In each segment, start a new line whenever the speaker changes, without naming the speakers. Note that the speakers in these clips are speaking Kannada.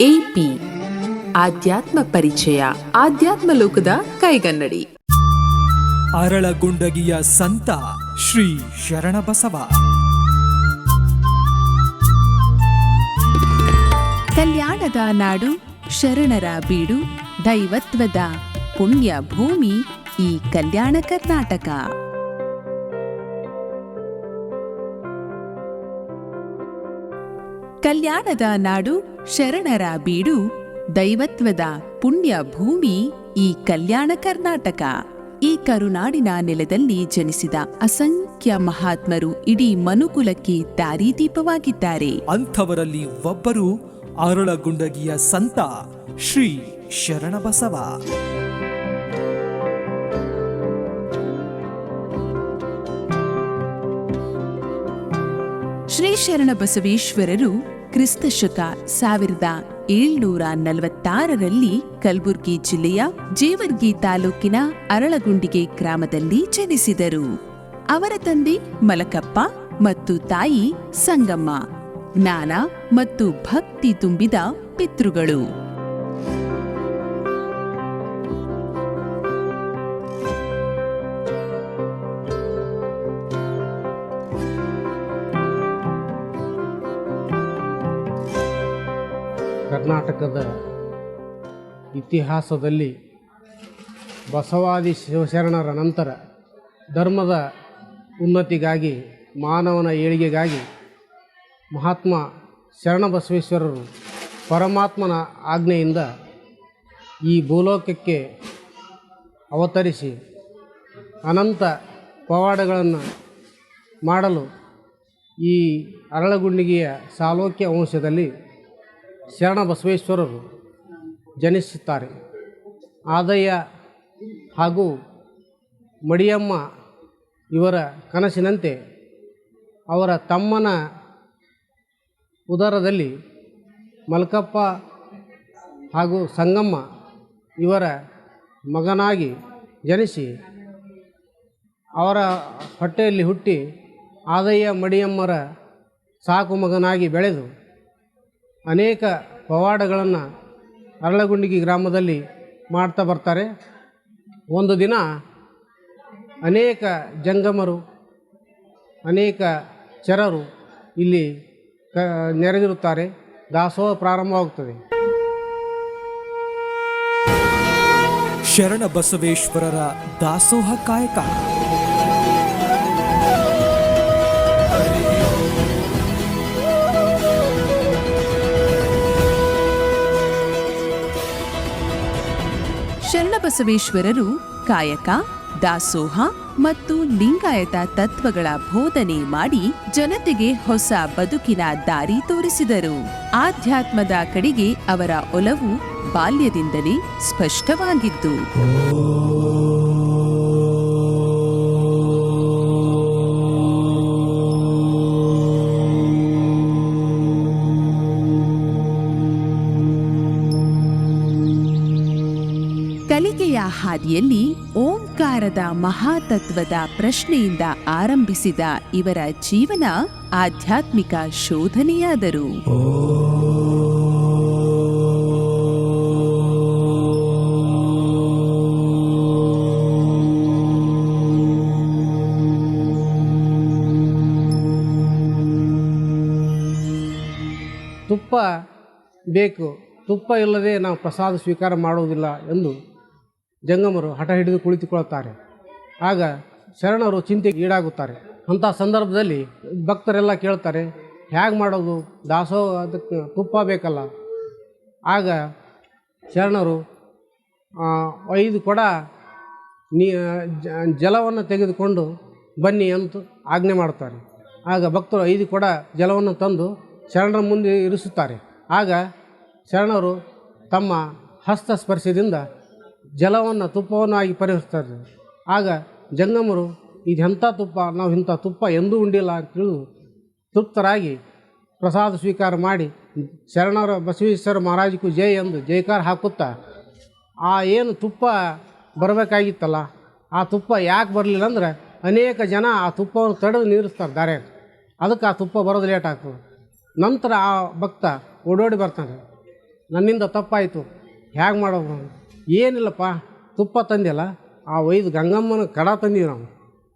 ಎಪಿ ಆಧ್ಯಾತ್ಮ ಪರಿಚಯ ಆಧ್ಯಾತ್ಮ ಲೋಕದ ಕೈಗನ್ನಡಿ.
ಅರಳಗುಂಡಗಿಯ ಸಂತ ಶ್ರೀ ಶರಣಬಸವ.
ಕಲ್ಯಾಣದ ನಾಡು ಶರಣರ ಬೀಡು ದೈವತ್ವದ ಪುಣ್ಯ ಭೂಮಿ ಈ ಕಲ್ಯಾಣ ಕರ್ನಾಟಕ. ಕಲ್ಯಾಣದ ನಾಡು ಶರಣರ ಬೀಡು ದೈವತ್ವದ ಪುಣ್ಯ ಭೂಮಿ ಈ ಕಲ್ಯಾಣ ಕರ್ನಾಟಕ. ಈ ಕರುನಾಡಿನ ನೆಲದಲ್ಲಿ ಜನಿಸಿದ ಅಸಂಖ್ಯ ಮಹಾತ್ಮರು ಇಡೀ ಮನುಕುಲಕ್ಕೆ ದಾರಿದೀಪವಾಗಿದ್ದಾರೆ.
ಅಂಥವರಲ್ಲಿ ಒಬ್ಬರು ಅರಳಗುಂಡಗಿಯ ಸಂತ ಶ್ರೀ ಶರಣಬಸವ.
ಶ್ರೀ ಶರಣ ಬಸವೇಶ್ವರರು ಕ್ರಿಸ್ತ ಶಕ ಸಾವಿರದ ಏಳ್ನೂರ ನಲವತ್ತಾರರಲ್ಲಿ ಕಲಬುರ್ಗಿ ಜಿಲ್ಲೆಯ ಜೇವರ್ಗಿ ತಾಲೂಕಿನ ಅರಳಗುಂಡಿಗೆ ಗ್ರಾಮದಲ್ಲಿ ಜನಿಸಿದರು. ಅವರ ತಂದೆ ಮಲಕಪ್ಪ ಮತ್ತು ತಾಯಿ ಸಂಗಮ್ಮ ಜ್ಞಾನ ಮತ್ತು ಭಕ್ತಿ ತುಂಬಿದ ಪಿತೃಗಳು.
ಕರ್ನಾಟಕದ ಇತಿಹಾಸದಲ್ಲಿ ಬಸವಾದಿ ಶಿವಶರಣರ ನಂತರ ಧರ್ಮದ ಉನ್ನತಿಗಾಗಿ, ಮಾನವನ ಏಳಿಗೆಗಾಗಿ ಮಹಾತ್ಮ ಶರಣಬಸವೇಶ್ವರರು ಪರಮಾತ್ಮನ ಆಜ್ಞೆಯಿಂದ ಈ ಭೂಲೋಕಕ್ಕೆ ಅವತರಿಸಿ ಅನಂತ ಪವಾಡಗಳನ್ನು ಮಾಡಲು ಈ ಅರಳಗುಂಡಿಗೆಯ ಸಾಲೋಕ್ಯ ವಂಶದಲ್ಲಿ ಶರಣ ಬಸವೇಶ್ವರರು ಜನಿಸುತ್ತಾರೆ. ಆದಯ್ಯ ಹಾಗೂ ಮಡಿಯಮ್ಮ ಇವರ ಕನಸಿನಂತೆ ಅವರ ತಮ್ಮನ ಉದರದಲ್ಲಿ ಮಲ್ಕಪ್ಪ ಹಾಗೂ ಸಂಗಮ್ಮ ಇವರ ಮಗನಾಗಿ ಜನಿಸಿ ಅವರ ಹೊಟ್ಟೆಯಲ್ಲಿ ಹುಟ್ಟಿ ಆದಯ್ಯ ಮಡಿಯಮ್ಮರ ಸಾಕು ಮಗನಾಗಿ ಬೆಳೆದು ಅನೇಕ ಪವಾಡಗಳನ್ನು ಅರಳಗುಂಡಿಗಿ ಗ್ರಾಮದಲ್ಲಿ ಮಾಡ್ತಾ ಬರ್ತಾರೆ. ಒಂದು ದಿನ ಅನೇಕ ಜಂಗಮರು, ಅನೇಕ ಚರರು ಇಲ್ಲಿ ಕ, ನೆರೆದಿರುತ್ತಾರೆ. ದಾಸೋಹ ಪ್ರಾರಂಭವಾಗುತ್ತದೆ.
ಶರಣ ಬಸವೇಶ್ವರರ ದಾಸೋಹ ಕಾಯಕ.
ಶರಣಬಸವೇಶ್ವರರು ಕಾಯಕ, ದಾಸೋಹ ಮತ್ತು ಲಿಂಗಾಯತ ತತ್ವಗಳ ಬೋಧನೆ ಮಾಡಿ ಜನತೆಗೆ ಹೊಸ ಬದುಕಿನ ದಾರಿ ತೋರಿಸಿದರು. ಆಧ್ಯಾತ್ಮದ ಕಡೆಗೆ ಅವರ ಒಲವು ಬಾಲ್ಯದಿಂದಲೇ ಸ್ಪಷ್ಟವಾಗಿದ್ದು. ಹಾದಿಯಲ್ಲಿ ಓಂಕಾರದ ಮಹಾತತ್ವದ ಪ್ರಶ್ನೆಯಿಂದ ಆರಂಭಿಸಿದ ಇವರ ಜೀವನ ಆಧ್ಯಾತ್ಮಿಕ ಶೋಧನೆಯಾದರು.
ತುಪ್ಪ ಬೇಕು. ತುಪ್ಪ ಇಲ್ಲದೆ ನಾವು ಪ್ರಸಾದ ಸ್ವೀಕಾರ ಮಾಡುವುದಿಲ್ಲ ಎಂದು ಜಂಗಮರು ಹಠ ಹಿಡಿದು ಕುಳಿತುಕೊಳ್ಳುತ್ತಾರೆ. ಆಗ ಶರಣರು ಚಿಂತೆಗೆ ಈಡಾಗುತ್ತಾರೆ. ಅಂಥ ಸಂದರ್ಭದಲ್ಲಿ ಭಕ್ತರೆಲ್ಲ ಕೇಳ್ತಾರೆ ಹೇಗೆ ಮಾಡೋದು? ದಾಸೋ, ಅದಕ್ಕೆ ತುಪ್ಪ ಬೇಕಲ್ಲ. ಆಗ ಶರಣರು ಐದು ಕೊಡ ನೀ ಜಲವನ್ನು ತೆಗೆದುಕೊಂಡು ಬನ್ನಿ ಅಂತ ಆಜ್ಞೆ ಮಾಡ್ತಾರೆ ಆಗ ಭಕ್ತರು ಐದು ಕೊಡ ಜಲವನ್ನು ತಂದು ಶರಣರ ಮುಂದೆ ಇರಿಸುತ್ತಾರೆ. ಆಗ ಶರಣರು ತಮ್ಮ ಹಸ್ತ ಸ್ಪರ್ಶದಿಂದ ಜಲವನ್ನು ತುಪ್ಪವನ್ನಾಗಿ ಪರಿಹರಿಸ್ತಾರೆ. ಆಗ ಜಂಗಮರು ಇದೆಂಥ ತುಪ್ಪ, ನಾವು ಇಂಥ ತುಪ್ಪ ಎಂದೂ ಉಂಡಿಲ್ಲ ಅಂತ ತಿಳಿದು ತೃಪ್ತರಾಗಿ ಪ್ರಸಾದ ಸ್ವೀಕಾರ ಮಾಡಿ, ಶರಣರ ಬಸವೇಶ್ವರ ಮಹಾರಾಜಕ್ಕೂ ಜೈ ಎಂದು ಜೈಕಾರ ಹಾಕುತ್ತಾ, ಆ ಏನು ತುಪ್ಪ ಬರಬೇಕಾಗಿತ್ತಲ್ಲ, ಆ ತುಪ್ಪ ಯಾಕೆ ಬರಲಿಲ್ಲ ಅಂದ್ರೆ ಅನೇಕ ಜನ ಆ ತುಪ್ಪವನ್ನು ತಡೆದು ನೀರಿಸ್ತಾರೆ ದಾರೆ ಅದಕ್ಕೆ ಆ ತುಪ್ಪ ಬರೋದು ಲೇಟ್ ಆಗ್ತದೆ ನಂತರ ಆ ಭಕ್ತ ಓಡೋಡಿ ಬರ್ತಾನೆ. ನನ್ನಿಂದ ತಪ್ಪಾಯಿತು. ಹೇಗೆ ಮಾಡೋದು? ಏನಿಲ್ಲಪ್ಪ, ತುಪ್ಪ ತಂದಿಲ್ಲ ಆ ಒಯ್ದು ಗಂಗಮ್ಮನ ಕಡ ತಂದೀವಿ ನಾವು.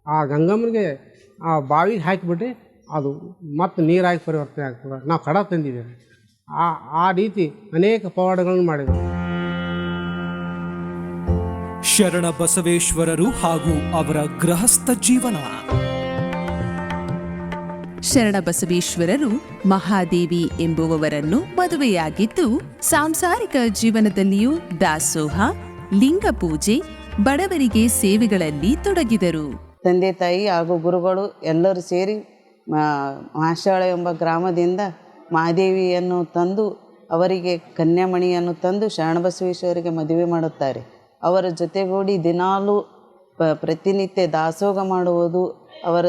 ಆ ಗಂಗಮ್ಮನಿಗೆ ಆ ಬಾವಿಗೆ ಹಾಕಿಬಿಟ್ರೆ ಅದು ಮತ್ತೆ ನೀರಾಗಿ ಪರಿವರ್ತನೆ ಆಗ್ತದೆ. ನಾವು ಕಡ ತಂದಿದ್ದೇವೆ. ಆ ಆ ರೀತಿ ಅನೇಕ ಪವಾಡಗಳನ್ನು ಮಾಡಿದರು
ಶರಣ ಬಸವೇಶ್ವರರು ಹಾಗೂ ಅವರ ಗೃಹಸ್ಥ ಜೀವನ.
ಶರಣಬಸವೇಶ್ವರರು ಮಹಾದೇವಿ ಎಂಬುವವರನ್ನು ಮದುವೆಯಾಗಿದ್ದು, ಸಾಂಸಾರಿಕ ಜೀವನದಲ್ಲಿಯೂ ದಾಸೋಹ, ಲಿಂಗ ಪೂಜೆ, ಬಡವರಿಗೆ ಸೇವೆಗಳಲ್ಲಿ ತೊಡಗಿದರು.
ತಂದೆ, ತಾಯಿ ಹಾಗೂ ಗುರುಗಳು ಎಲ್ಲರೂ ಸೇರಿ ಮಾಶಾಳ ಎಂಬ ಗ್ರಾಮದಿಂದ ಮಹಾದೇವಿಯನ್ನು ತಂದು, ಅವರಿಗೆ ಕನ್ಯಾಮಣಿಯನ್ನು ತಂದು ಶರಣ ಬಸವೇಶ್ವರಿಗೆ ಮದುವೆ ಮಾಡುತ್ತಾರೆ. ಅವರ ಜೊತೆಗೂಡಿ ದಿನಾಲೂ ಪ್ರತಿನಿತ್ಯ ದಾಸೋಹ ಮಾಡುವುದು ಅವರ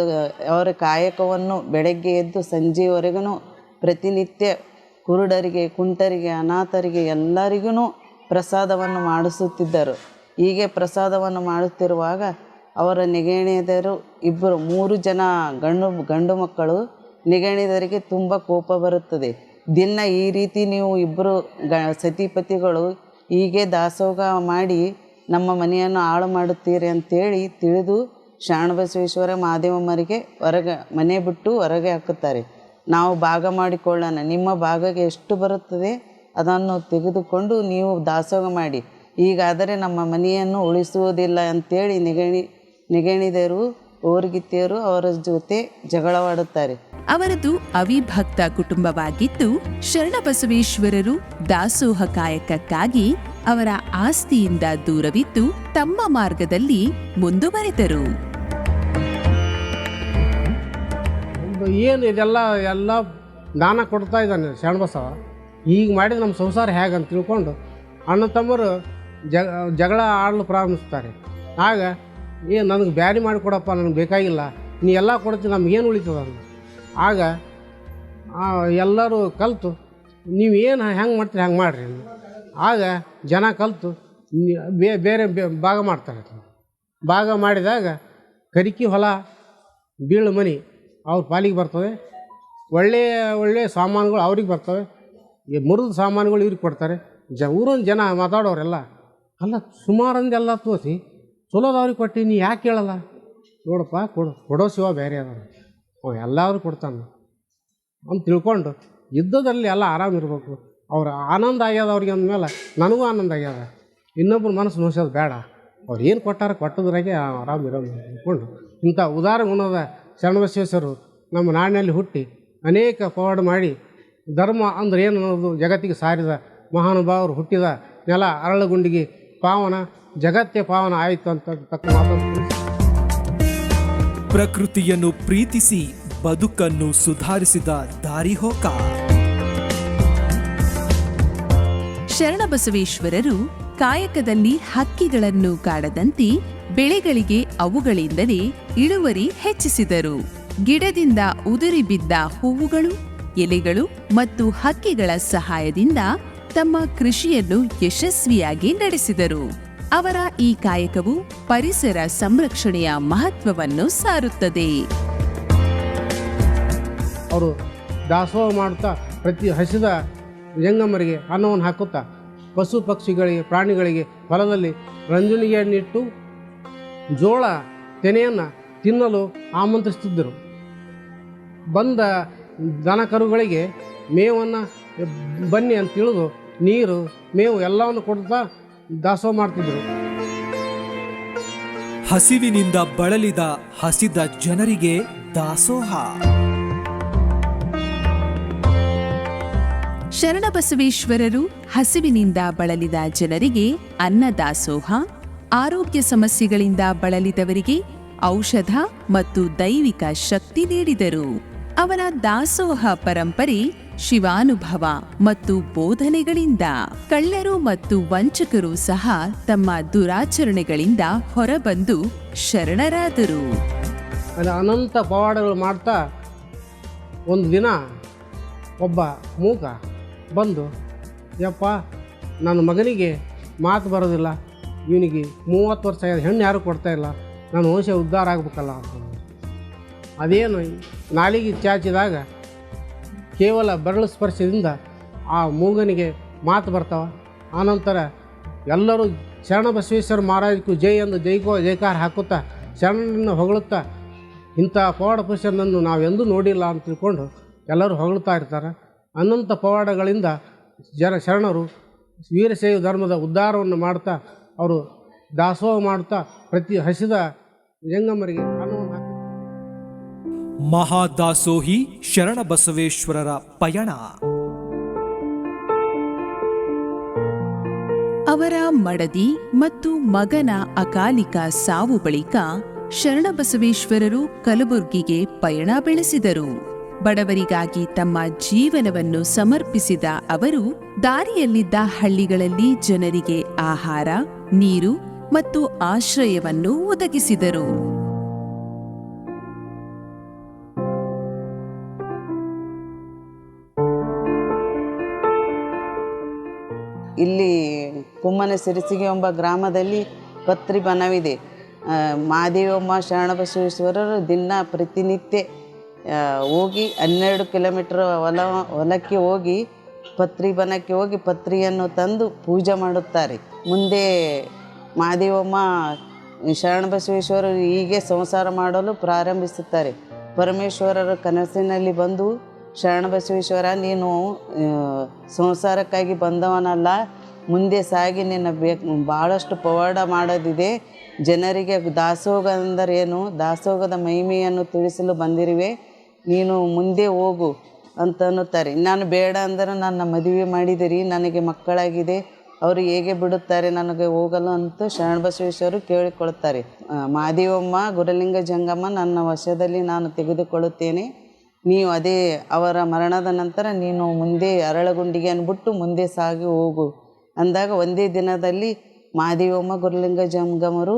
ಅವರ ಕಾಯಕವನ್ನು ಬೆಳಗ್ಗೆ ಎದ್ದು ಸಂಜೆವರೆಗೂ ಪ್ರತಿನಿತ್ಯ ಕುರುಡರಿಗೆ, ಕುಂಟರಿಗೆ, ಅನಾಥರಿಗೆ ಎಲ್ಲರಿಗೂ ಪ್ರಸಾದವನ್ನು ಮಾಡಿಸುತ್ತಿದ್ದರು. ಹೀಗೆ ಪ್ರಸಾದವನ್ನು ಮಾಡುತ್ತಿರುವಾಗ ಅವರ ನೆಗೆಣಿಯದರು ಇಬ್ಬರು, ಮೂರು ಜನ ಗಂಡು ಗಂಡು ಮಕ್ಕಳು ನೆಗೆಣಿದರಿಗೆ ತುಂಬ ಕೋಪ ಬರುತ್ತದೆ. ದಿನ ಈ ರೀತಿ ನೀವು ಇಬ್ಬರು ಗ, ಸತಿಪತಿಗಳು ಹೀಗೆ ದಾಸೋಗ ಮಾಡಿ ನಮ್ಮ ಮನೆಯನ್ನು ಹಾಳು ಮಾಡುತ್ತೀರಿ ಅಂತೇಳಿ ತಿಳಿದು ಶರಣಬಸವೇಶ್ವರ ಮಾದೇವಮ್ಮರಿಗೆ ಹೊರಗೆ, ಮನೆ ಬಿಟ್ಟು ಹೊರಗೆ ಹಾಕುತ್ತಾರೆ. ನಾವು ಭಾಗ ಮಾಡಿಕೊಳ್ಳೋಣ. ನಿಮ್ಮ ಭಾಗಕ್ಕೆ ಎಷ್ಟು ಬರುತ್ತದೆ ಅದನ್ನು ತೆಗೆದುಕೊಂಡು ನೀವು ದಾಸೋಹ ಮಾಡಿ. ಈಗಾದರೆ ನಮ್ಮ ಮನೆಯನ್ನು ಉಳಿಸುವುದಿಲ್ಲ ಅಂತೇಳಿ ನೆಗಣಿ, ನೆಗಣಿದರು ಓರ್ಗಿತ್ತಿಯರು ಅವರ ಜೊತೆ ಜಗಳವಾಡುತ್ತಾರೆ.
ಅವರದು ಅವಿಭಕ್ತ ಕುಟುಂಬವಾಗಿದ್ದು ಶರಣಬಸವೇಶ್ವರರು ದಾಸೋಹ ಕಾಯಕಕ್ಕಾಗಿ ಅವರ ಆಸ್ತಿಯಿಂದ ದೂರವಿದ್ದು ತಮ್ಮ ಮಾರ್ಗದಲ್ಲಿ ಮುಂದುವರೆದರು.
ಏನು ಇದೆಲ್ಲ ಎಲ್ಲ ದಾನ ಕೊಡ್ತಾ ಇದ್ದಾನೆ ಶರಣಬಸವ. ಈಗ ಮಾಡಿದ ನಮ್ಮ ಸಂಸಾರ ಹೇಗೆ ಅಂತ ತಿಳ್ಕೊಂಡು ಅಣ್ಣ ತಮ್ಮರು ಜಗ ಜಗಳ ಆಡಲು ಪ್ರಾರಂಭಿಸ್ತಾರೆ. ಆಗ, ಏ, ನನಗೆ ಬ್ಯಾರಿ ಮಾಡಿಕೊಡಪ್ಪ ನನಗೆ ಬೇಕಾಗಿಲ್ಲ. ನೀ ಎಲ್ಲ ಕೊಡ್ತೀನಿ ನಮಗೇನು ಉಳಿತದ ಆಗ ಎಲ್ಲರೂ ಕಲಿತು, ನೀವು ಏನು ಹೆಂಗೆ ಮಾಡ್ತೀರಿ ಹೆಂಗೆ ಮಾಡಿರಿ ಆಗ ಜನ ಕಲಿತು ಬೇರೆ ಭಾಗ ಮಾಡ್ತಾರೆ. ಭಾಗ ಮಾಡಿದಾಗ ಕರಿಕಿ ಹೊಲ ಬೀಳು ಮನಿ ಅವ್ರ ಪಾಲಿಗೆ ಬರ್ತವೆ. ಒಳ್ಳೆಯ ಒಳ್ಳೆಯ ಸಾಮಾನುಗಳು ಅವ್ರಿಗೆ ಬರ್ತವೆ. ಈ ಮುರಿದ ಸಾಮಾನುಗಳು ಇವ್ರಿಗೆ ಕೊಡ್ತಾರೆ. ಜ, ಊರೊಂದು ಜನ ಮಾತಾಡೋರೆಲ್ಲ, ಅಲ್ಲ ಸುಮಾರಂದೆಲ್ಲ ತೋರಿಸಿ, ಚಲೋದವ್ರಿಗೆ ಕೊಟ್ಟು, ನೀ ಯಾಕೆ ಕೇಳಲ್ಲ? ನೋಡಪ್ಪ, ಕೊಡು, ಕೊಡೋ ಶಿವ ಬೇರೆ ಅದ ಅವ ಕೊಡ್ತಾನೆ. ಅಂತ ತಿಳ್ಕೊಂಡು ಯುದ್ಧದಲ್ಲಿ ಎಲ್ಲ ಆರಾಮಿರ್ಬೇಕು ಅವ್ರ ಆನಂದ ಆಗ್ಯದ ಅವ್ರಿಗೆ ಅಂದಮೇಲೆ ನನಗೂ ಆನಂದ ಆಗ್ಯದ. ಇನ್ನೊಬ್ಬರು ಮನಸ್ಸು ನೋಸೋದು ಬೇಡ. ಅವ್ರು ಏನು ಕೊಟ್ಟಾರ ಕೊಟ್ಟದ್ರಾಗೆ ಆರಾಮ ಇರೋ ಅಂದ್ಕೊಂಡು ಇಂಥ ಉದಾರ ಗುಣದ ಶರಣಬಸವೇಶ್ವರರು ನಮ್ಮ ನಾಡಿನಲ್ಲಿ ಹುಟ್ಟಿ ಅನೇಕ ಪವಾಡ ಮಾಡಿ ಧರ್ಮ ಅಂದ್ರೆ ಏನು ಅನ್ನೋದು ಜಗತ್ತಿಗೆ ಸಾರಿದ ಮಹಾನುಭಾವರು ಹುಟ್ಟಿದ ನೆಲ ಅರಳಗುಂಡಿಗೆ ಪಾವನ ಜಗತ್ತೇ ಪಾವನ ಆಯಿತು ಅಂತ ತಕ್ಕ
ಪ್ರಕೃತಿಯನ್ನು ಪ್ರೀತಿಸಿ ಬದುಕನ್ನು ಸುಧಾರಿಸಿದ ದಾರಿಹೋಕ
ಶರಣಬಸವೇಶ್ವರರು ಕಾಯಕದಲ್ಲಿ ಹಕ್ಕಿಗಳನ್ನು ಕಾಡದಂತೆ ಬೆಳೆಗಳಿಗೆ ಅವುಗಳಿಂದಲೇ ಇಳುವರಿ ಹೆಚ್ಚಿಸಿದರು. ಗಿಡದಿಂದ ಉದುರಿ ಬಿದ್ದ ಹೂವುಗಳು, ಎಲೆಗಳು ಮತ್ತು ಹಕ್ಕಿಗಳ ಸಹಾಯದಿಂದ ತಮ್ಮ ಕೃಷಿಯನ್ನು ಯಶಸ್ವಿಯಾಗಿ ನಡೆಸಿದರು. ಅವರ ಈ ಕಾಯಕವು ಪರಿಸರ ಸಂರಕ್ಷಣೆಯ ಮಹತ್ವವನ್ನು ಸಾರುತ್ತದೆ.
ಅವರು ದಾಸೋಹ ಮಾಡುತ್ತಾ ಪ್ರತಿ ಹಸಿದ ಜಂಗಮರಿಗೆ ಅನ್ನವನ್ನು ಹಾಕುತ್ತಾ, ಪಶು ಪಕ್ಷಿಗಳಿಗೆ, ಪ್ರಾಣಿಗಳಿಗೆ ಹೊಲದಲ್ಲಿ ರಂಜನಿಗೆಯನ್ನಿಟ್ಟು ಜೋಳ ತೆನೆಯನ್ನು ತಿನ್ನಲು ಆಮಂತ್ರಿಸುತ್ತಿದ್ದರು. ಬಂದ ದನ ಕರುಗಳಿಗೆ ಮೇವನ್ನು ಬನ್ನಿ ಅಂತ ತಿಳಿದು ನೀರು ಮೇವು ಎಲ್ಲವನ್ನು ಕೊಡ್ತಾ ದಾಸೋಹ ಮಾಡ್ತಿದ್ದರು.
ಹಸಿವಿನಿಂದ ಬಳಲಿದ ಹಸಿದ ಜನರಿಗೆ ದಾಸೋಹ.
ಶರಣಬಸವೇಶ್ವರರು ಹಸಿವಿನಿಂದ ಬಳಲಿದ ಜನರಿಗೆ ಅನ್ನದಾಸೋಹ ಆರೋಗ್ಯ ಸಮಸ್ಯೆಗಳಿಂದ ಬಳಲಿದವರಿಗೆ ಔಷಧ ಮತ್ತು ದೈವಿಕ ಶಕ್ತಿ ನೀಡಿದರು. ಅವರ ದಾಸೋಹ ಪರಂಪರೆ ಶಿವಾನುಭವ ಮತ್ತು ಬೋಧನೆಗಳಿಂದ ಕಳ್ಳರು ಮತ್ತು ವಂಚಕರು ಸಹ ತಮ್ಮ ದುರಾಚರಣೆಗಳಿಂದ ಹೊರಬಂದು ಶರಣರಾದರು.
ಅನಂತ ಪವಾಡಗಳು ಮಾಡ್ತಾ ಒಂದು ದಿನ ಒಬ್ಬ ಮೂಕ ಬಂದು, ಯಪ್ಪ, ನನ್ನ ಮಗನಿಗೆ ಮಾತು ಬರೋದಿಲ್ಲ. ಇವನಿಗೆ ಮೂವತ್ತು ವರ್ಷ ಆಗಿದೆ, ಹೆಣ್ಣು ಯಾರು ಕೊಡ್ತಾ ಇಲ್ಲ. ನನ್ನ ವಂಶ ಉದ್ಧಾರ ಆಗ್ಬೇಕಲ್ಲ. ಅಂತ ಅದೇನು ನಾಲಿಗೆ ಚಾಚಿದಾಗ ಕೇವಲ ಬೆರಳು ಸ್ಪರ್ಶದಿಂದ ಆ ಮೂಗನಿಗೆ ಮಾತು ಬರ್ತಾವ. ಆನಂತರ ಎಲ್ಲರೂ ಶರಣ ಬಸವೇಶ್ವರ ಮಹಾರಾಜಕ್ಕೂ ಜೈ ಎಂದು ಜೈಕೋ ಜೈಕಾರ ಹಾಕುತ್ತಾ ಶರಣನನ್ನು ಹೊಗಳುತ್ತಾ ಇಂಥ ಪವಾಡ ಪುರುಷನನ್ನು ನಾವೆಂದೂ ನೋಡಿಲ್ಲ ಅಂತ ತಿಳ್ಕೊಂಡು ಎಲ್ಲರೂ ಹೊಗಳ್ತಾ ಇರ್ತಾರೆ. ಅನಂತ ಪವಾಡಗಳಿಂದ ಜನ ಶರಣರು ವೀರಶೈವ ಧರ್ಮದ ಉದ್ಧಾರವನ್ನು ಮಾಡ್ತಾ ಅವರು ದಾಸೋಹ ಮಾಡುತ್ತಾ ಪ್ರತಿ ಹಸಿದ ಜಂಗಮರಿಗೆ ಅನ್ನವನ್ನು ಶರಣ
ಮಹಾದಾಸೋಹಿ ಶರಣಬಸವೇಶ್ವರರ ಪಯಣ.
ಅವರ ಮಡದಿ ಮತ್ತು ಮಗನ ಅಕಾಲಿಕ ಸಾವು ಬಳಿಕ ಶರಣಬಸವೇಶ್ವರರು ಕಲಬುರ್ಗಿಗೆ ಪಯಣ ಬೆಳೆಸಿದರು. ಬಡವರಿಗಾಗಿ ತಮ್ಮ ಜೀವನವನ್ನು ಸಮರ್ಪಿಸಿದ ಅವರು ದಾರಿಯಲ್ಲಿದ್ದ ಹಳ್ಳಿಗಳಲ್ಲಿ ಜನರಿಗೆ ಆಹಾರ ನೀರು ಮತ್ತು ಆಶ್ರಯವನ್ನು ಒದಗಿಸಿದರು.
ಇಲ್ಲಿ ಕುಮ್ಮನ ಸಿರಿಸಿಗೆ ಎಂಬ ಗ್ರಾಮದಲ್ಲಿ ಪತ್ರಿ ಬನವಿದೆ. ಮಹಾದೇವಮ್ಮ ಶರಣಬಸವೇಶ್ವರರು ದಿನ ಪ್ರತಿನಿತ್ಯ ಹೋಗಿ ಹನ್ನೆರಡು ಕಿಲೋಮೀಟ್ರ್ ಹೊಲ ಹೊಲಕ್ಕೆ ಹೋಗಿ ಪತ್ರಿ ಬನಕ್ಕೆ ಹೋಗಿ ಪತ್ರಿಯನ್ನು ತಂದು ಪೂಜೆ ಮಾಡುತ್ತಾರೆ. ಮುಂದೆ ಮಹಾದೇವಮ್ಮ ಶರಣಬಸವೇಶ್ವರರು ಹೀಗೆ ಸಂಸಾರ ಮಾಡಲು ಪ್ರಾರಂಭಿಸುತ್ತಾರೆ. ಪರಮೇಶ್ವರರ ಕನಸಿನಲ್ಲಿ ಬಂದು ಶರಣ ಬಸವೇಶ್ವರ, ನೀನು ಸಂಸಾರಕ್ಕಾಗಿ ಬಂದವನಲ್ಲ, ಮುಂದೆ ಸಾಗಿ ನಿನ್ನ ಬೇಕು ಭಾಳಷ್ಟು ಪವಾಡ ಮಾಡೋದಿದೆ. ಜನರಿಗೆ ದಾಸೋಗ ಅಂದರೇನು? ಏನು ದಾಸೋಹದ ಮಹಿಮೆಯನ್ನು ತಿಳಿಸಲು ಬಂದಿರುವೆ. ನೀನು ಮುಂದೆ ಹೋಗು. ಅಂತ ಅನ್ನುತ್ತಾರೆ ನಾನು ಬೇಡ ಅಂದರೆ ನನ್ನ ಮದುವೆ ಮಾಡಿದಿರಿ, ನನಗೆ ಮಕ್ಕಳಾಗಿದೆ, ಅವರು ಹೇಗೆ ಬಿಡುತ್ತಾರೆ, ನನಗೆ ಹೋಗಲು ಅಂತ ಶರಣಬಸವೇಶ್ವರರು ಕೇಳಿಕೊಳ್ಳುತ್ತಾರೆ ಕೇಳಿಕೊಳ್ತಾರೆ ಮಾದೇವಮ್ಮ, ಗುರಲಿಂಗ ಜಂಗಮ್ಮ, ನನ್ನ ವಶದಲ್ಲಿ ನಾನು ತೆಗೆದುಕೊಳ್ಳುತ್ತೇನೆ. ನೀವು ಅದೇ ಅವರ ಮರಣದ ನಂತರ ನೀನು ಮುಂದೆ ಅರಳಗುಂಡಿಗೆ ಅಂದ್ಬಿಟ್ಟು ಮುಂದೆ ಸಾಗಿ ಹೋಗು. ಅಂದಾಗ ಒಂದೇ ದಿನದಲ್ಲಿ ಮಾದೇವಮ್ಮ, ಗುರುಲಿಂಗ ಜಂಗಮರು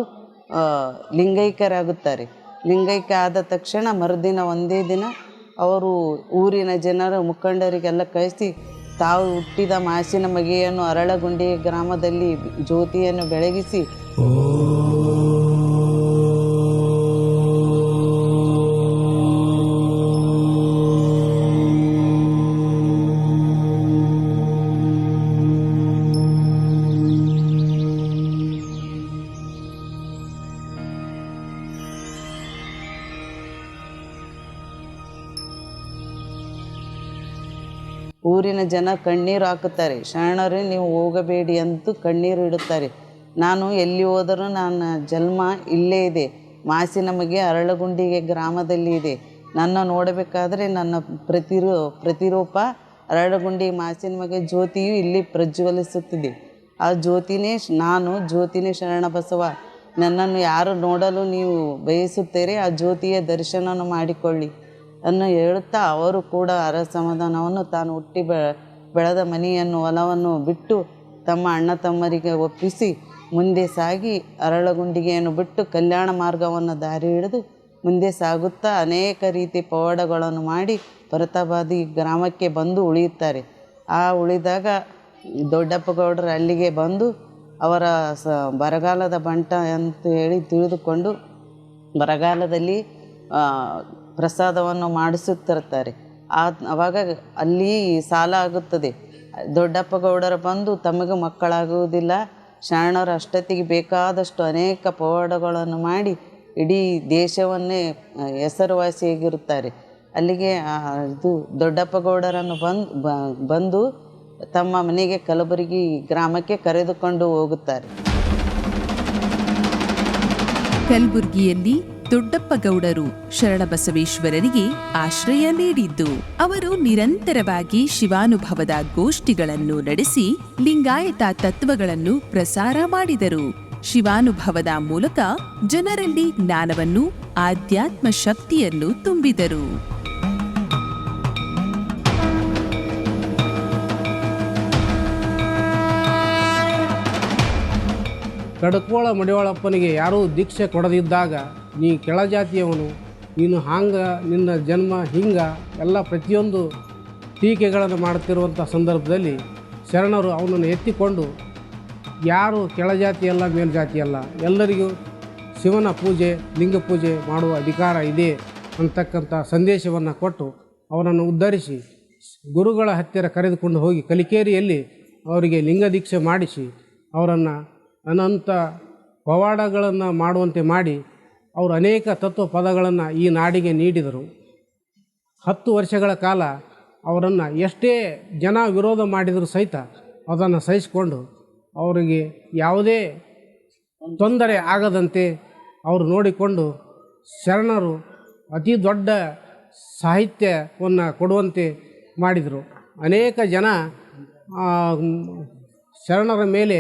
ಲಿಂಗೈಕ್ಯರಾಗುತ್ತಾರೆ ಲಿಂಗೈಕ್ಯ ಆದ ತಕ್ಷಣ ಮರುದಿನ ಒಂದೇ ದಿನ ಅವರು ಊರಿನ ಜನರ ಮುಖಂಡರಿಗೆಲ್ಲ ಕಳಿಸಿ ತಾವು ಹುಟ್ಟಿದ ಮಾಸಿನ ಮಗೆಯನ್ನು ಅರಳಗುಂಡಿ ಗ್ರಾಮದಲ್ಲಿ ಜ್ಯೋತಿಯನ್ನು ಬೆಳಗಿಸಿ. ಜನ ಕಣ್ಣೀರು ಹಾಕುತ್ತಾರೆ. ಶರಣರು, ನೀವು ಹೋಗಬೇಡಿ ಅಂತೂ ಕಣ್ಣೀರು ಇಡುತ್ತಾರೆ. ನಾನು ಎಲ್ಲಿ ಹೋದರೂ ನನ್ನ ಜನ್ಮ ಇಲ್ಲೇ ಇದೆ. ಮಾಸಿ ನಮಗೆ ಅರಳಗುಂಡಿಗೆ ಗ್ರಾಮದಲ್ಲಿ ಇದೆ. ನನ್ನ ನೋಡಬೇಕಾದ್ರೆ ನನ್ನ ಪ್ರತಿರೂ, ಪ್ರತಿರೂಪ ಅರಳಗುಂಡಿ ಮಾಸಿನ ಮಗೆ ಜ್ಯೋತಿಯು ಇಲ್ಲಿ ಪ್ರಜ್ವಲಿಸುತ್ತಿದೆ. ಆ ಜ್ಯೋತಿನೇ ನಾನು ಜ್ಯೋತಿನೇ ಶರಣಬಸವ ನನ್ನನ್ನು ಯಾರು ನೋಡಲು ನೀವು ಬಯಸುತ್ತೀರಿ, ಆ ಜ್ಯೋತಿಯ ದರ್ಶನವನ್ನು ಮಾಡಿಕೊಳ್ಳಿ. ಅನ್ನು ಹೇಳುತ್ತಾ ಅವರು ಕೂಡ ಅರಸಮಾಧಾನವನ್ನು ತಾನು ಹುಟ್ಟಿ ಬೆಳೆದ ಮನೆಯನ್ನು, ಹೊಲವನ್ನು ಬಿಟ್ಟು ತಮ್ಮ ಅಣ್ಣ ತಮ್ಮರಿಗೆ ಒಪ್ಪಿಸಿ ಮುಂದೆ ಸಾಗಿ ಅರಳಗುಂಡಿಗೆಯನ್ನು ಬಿಟ್ಟು ಕಲ್ಯಾಣ ಮಾರ್ಗವನ್ನು ದಾರಿ ಹಿಡಿದು ಮುಂದೆ ಸಾಗುತ್ತಾ ಅನೇಕ ರೀತಿ ಪವಾಡಗಳನ್ನು ಮಾಡಿ ಪರತಾಬಾದಿ ಗ್ರಾಮಕ್ಕೆ ಬಂದು ಉಳಿಯುತ್ತಾರೆ. ಆ ಉಳಿದಾಗ ದೊಡ್ಡಪ್ಪ ಗೌಡರು ಅಲ್ಲಿಗೆ ಬಂದು ಅವರ ಸ, ಬರಗಾಲದ ಬಂಟ ಅಂತ ಹೇಳಿ ತಿಳಿದುಕೊಂಡು ಬರಗಾಲದಲ್ಲಿ ಪ್ರಸಾದವನ್ನು ಮಾಡಿಸುತ್ತಿರ್ತಾರೆ ಆ ಅವಾಗ ಅಲ್ಲಿ ಸಾಲ ಆಗುತ್ತದೆ. ದೊಡ್ಡಪ್ಪ ಗೌಡರು ಬಂದು ತಮಗೆ ಮಕ್ಕಳಾಗುವುದಿಲ್ಲ. ಶರಣರ ಅಷ್ಟೊತ್ತಿಗೆ ಬೇಕಾದಷ್ಟು ಅನೇಕ ಪವಾಡಗಳನ್ನು ಮಾಡಿ ಇಡೀ ದೇಶವನ್ನೇ ಹೆಸರುವಾಸಿಯಾಗಿರುತ್ತಾರೆ. ಅಲ್ಲಿಗೆ ಇದು ದೊಡ್ಡಪ್ಪ ಗೌಡರನ್ನು ಬಂದು ಬಂದು ತಮ್ಮ ಮನೆಗೆ ಕಲಬುರಗಿ ಗ್ರಾಮಕ್ಕೆ ಕರೆದುಕೊಂಡು ಹೋಗುತ್ತಾರೆ.
ಕಲಬುರ್ಗಿಯಲ್ಲಿ ದೊಡ್ಡಪ್ಪ ಗೌಡರು ಶರಣಬಸವೇಶ್ವರರಿಗೆ ಆಶ್ರಯ ನೀಡಿದ್ದು. ಅವರು ನಿರಂತರವಾಗಿ ಶಿವಾನುಭವದ ಗೋಷ್ಠಿಗಳನ್ನು ನಡೆಸಿ ಲಿಂಗಾಯತ ತತ್ವಗಳನ್ನು ಪ್ರಸಾರ ಮಾಡಿದರು. ಶಿವಾನುಭವದ ಮೂಲಕ ಜನರಲ್ಲಿ ಜ್ಞಾನವನ್ನು, ಆಧ್ಯಾತ್ಮ ಶಕ್ತಿಯನ್ನು ತುಂಬಿದರು.
ಕಡಕೋಳ ಮಡಿವಾಳಪ್ಪನಿಗೆ ಯಾರೂ ದೀಕ್ಷೆ ಕೊಡದಿದ್ದಾಗ ನೀ ಕೆಳಜಾತಿಯವನು ನೀನು ಹಾಂಗ, ನಿನ್ನ ಜನ್ಮ ಹಿಂಗ, ಎಲ್ಲ ಪ್ರತಿಯೊಂದು ಟೀಕೆಗಳನ್ನು ಮಾಡುತ್ತಿರುವಂಥ ಸಂದರ್ಭದಲ್ಲಿ ಶರಣರು ಅವನನ್ನು ಎತ್ತಿಕೊಂಡು, ಯಾರು ಕೆಳಜಾತಿಯಲ್ಲ ಮೇಲ್ಜಾತಿಯಲ್ಲ ಎಲ್ಲರಿಗೂ ಶಿವನ ಪೂಜೆ, ಲಿಂಗ ಪೂಜೆ ಮಾಡುವ ಅಧಿಕಾರ ಇದೆ ಅಂತಕ್ಕಂಥ ಸಂದೇಶವನ್ನು ಕೊಟ್ಟು ಅವನನ್ನು ಉದ್ಧರಿಸಿ, ಗುರುಗಳ ಹತ್ತಿರ ಕರೆದುಕೊಂಡು ಹೋಗಿ ಕಲಿಕೇರಿಯಲ್ಲಿ ಅವರಿಗೆ ಲಿಂಗ ದೀಕ್ಷೆ ಮಾಡಿಸಿ, ಅವರನ್ನು ಅನಂತ ಪವಾಡಗಳನ್ನು ಮಾಡುವಂತೆ ಮಾಡಿ ಅವರು ಅನೇಕ ತತ್ವ ಪದಗಳನ್ನು ಈ ನಾಡಿಗೆ ನೀಡಿದರು. ಹತ್ತು ವರ್ಷಗಳ ಕಾಲ ಅವರನ್ನು ಎಷ್ಟೇ ಜನ ವಿರೋಧ ಮಾಡಿದರೂ ಸಹಿತ ಅದನ್ನು ಸಹಿಸಿಕೊಂಡು ಅವರಿಗೆ ಯಾವುದೇ ತೊಂದರೆ ಆಗದಂತೆ ಅವರು ನೋಡಿಕೊಂಡು ಶರಣರು ಅತಿ ದೊಡ್ಡ ಸಾಹಿತ್ಯವನ್ನು ಕೊಡುವಂತೆ ಮಾಡಿದರು. ಅನೇಕ ಜನ ಶರಣರ ಮೇಲೆ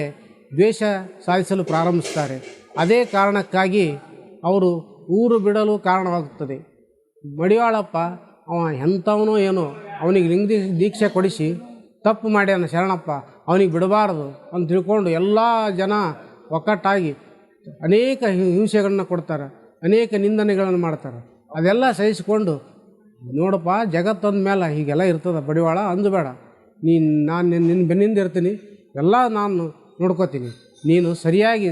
ದ್ವೇಷ ಸಾಧಿಸಲು ಪ್ರಾರಂಭಿಸ್ತಾರೆ. ಅದೇ ಕಾರಣಕ್ಕಾಗಿ ಅವರು ಊರು ಬಿಡಲು ಕಾರಣವಾಗುತ್ತದೆ. ಮಡಿವಾಳಪ್ಪ ಅವ ಎಂಥವನೋ ಏನೋ, ಅವನಿಗೆ ಲಿಂಗ ದೀಕ್ಷೆ- ಕೊಡಿಸಿ, ತಪ್ಪು ಮಾಡ್ಯಾನ ಶರಣಪ್ಪ, ಅವನಿಗೆ ಬಿಡಬಾರದು ಅಂತ ತಿಳ್ಕೊಂಡು ಎಲ್ಲ ಜನ ಒಕ್ಕಟ್ಟಾಗಿ ಅನೇಕ ಹಿಂಸೆಗಳನ್ನ ಕೊಡ್ತಾರೆ, ಅನೇಕ ನಿಂದನೆಗಳನ್ನು ಮಾಡ್ತಾರೆ. ಅದೆಲ್ಲ ಸಹಿಸಿಕೊಂಡು, ನೋಡಪ್ಪ ಜಗತ್ತಂದ ಮೇಲೆ ಹೀಗೆಲ್ಲ ಇರ್ತದೆ ಬಡಿವಾಳ, ಅಂದಬೇಡ. ನೀನು, ನಾನು ನಿನ್ನ ಬೆನ್ನಿಂದ ಇರ್ತೀನಿ, ಎಲ್ಲ ನಾನು ನೋಡ್ಕೋತೀನಿ. ನೀನು ಸರಿಯಾಗಿ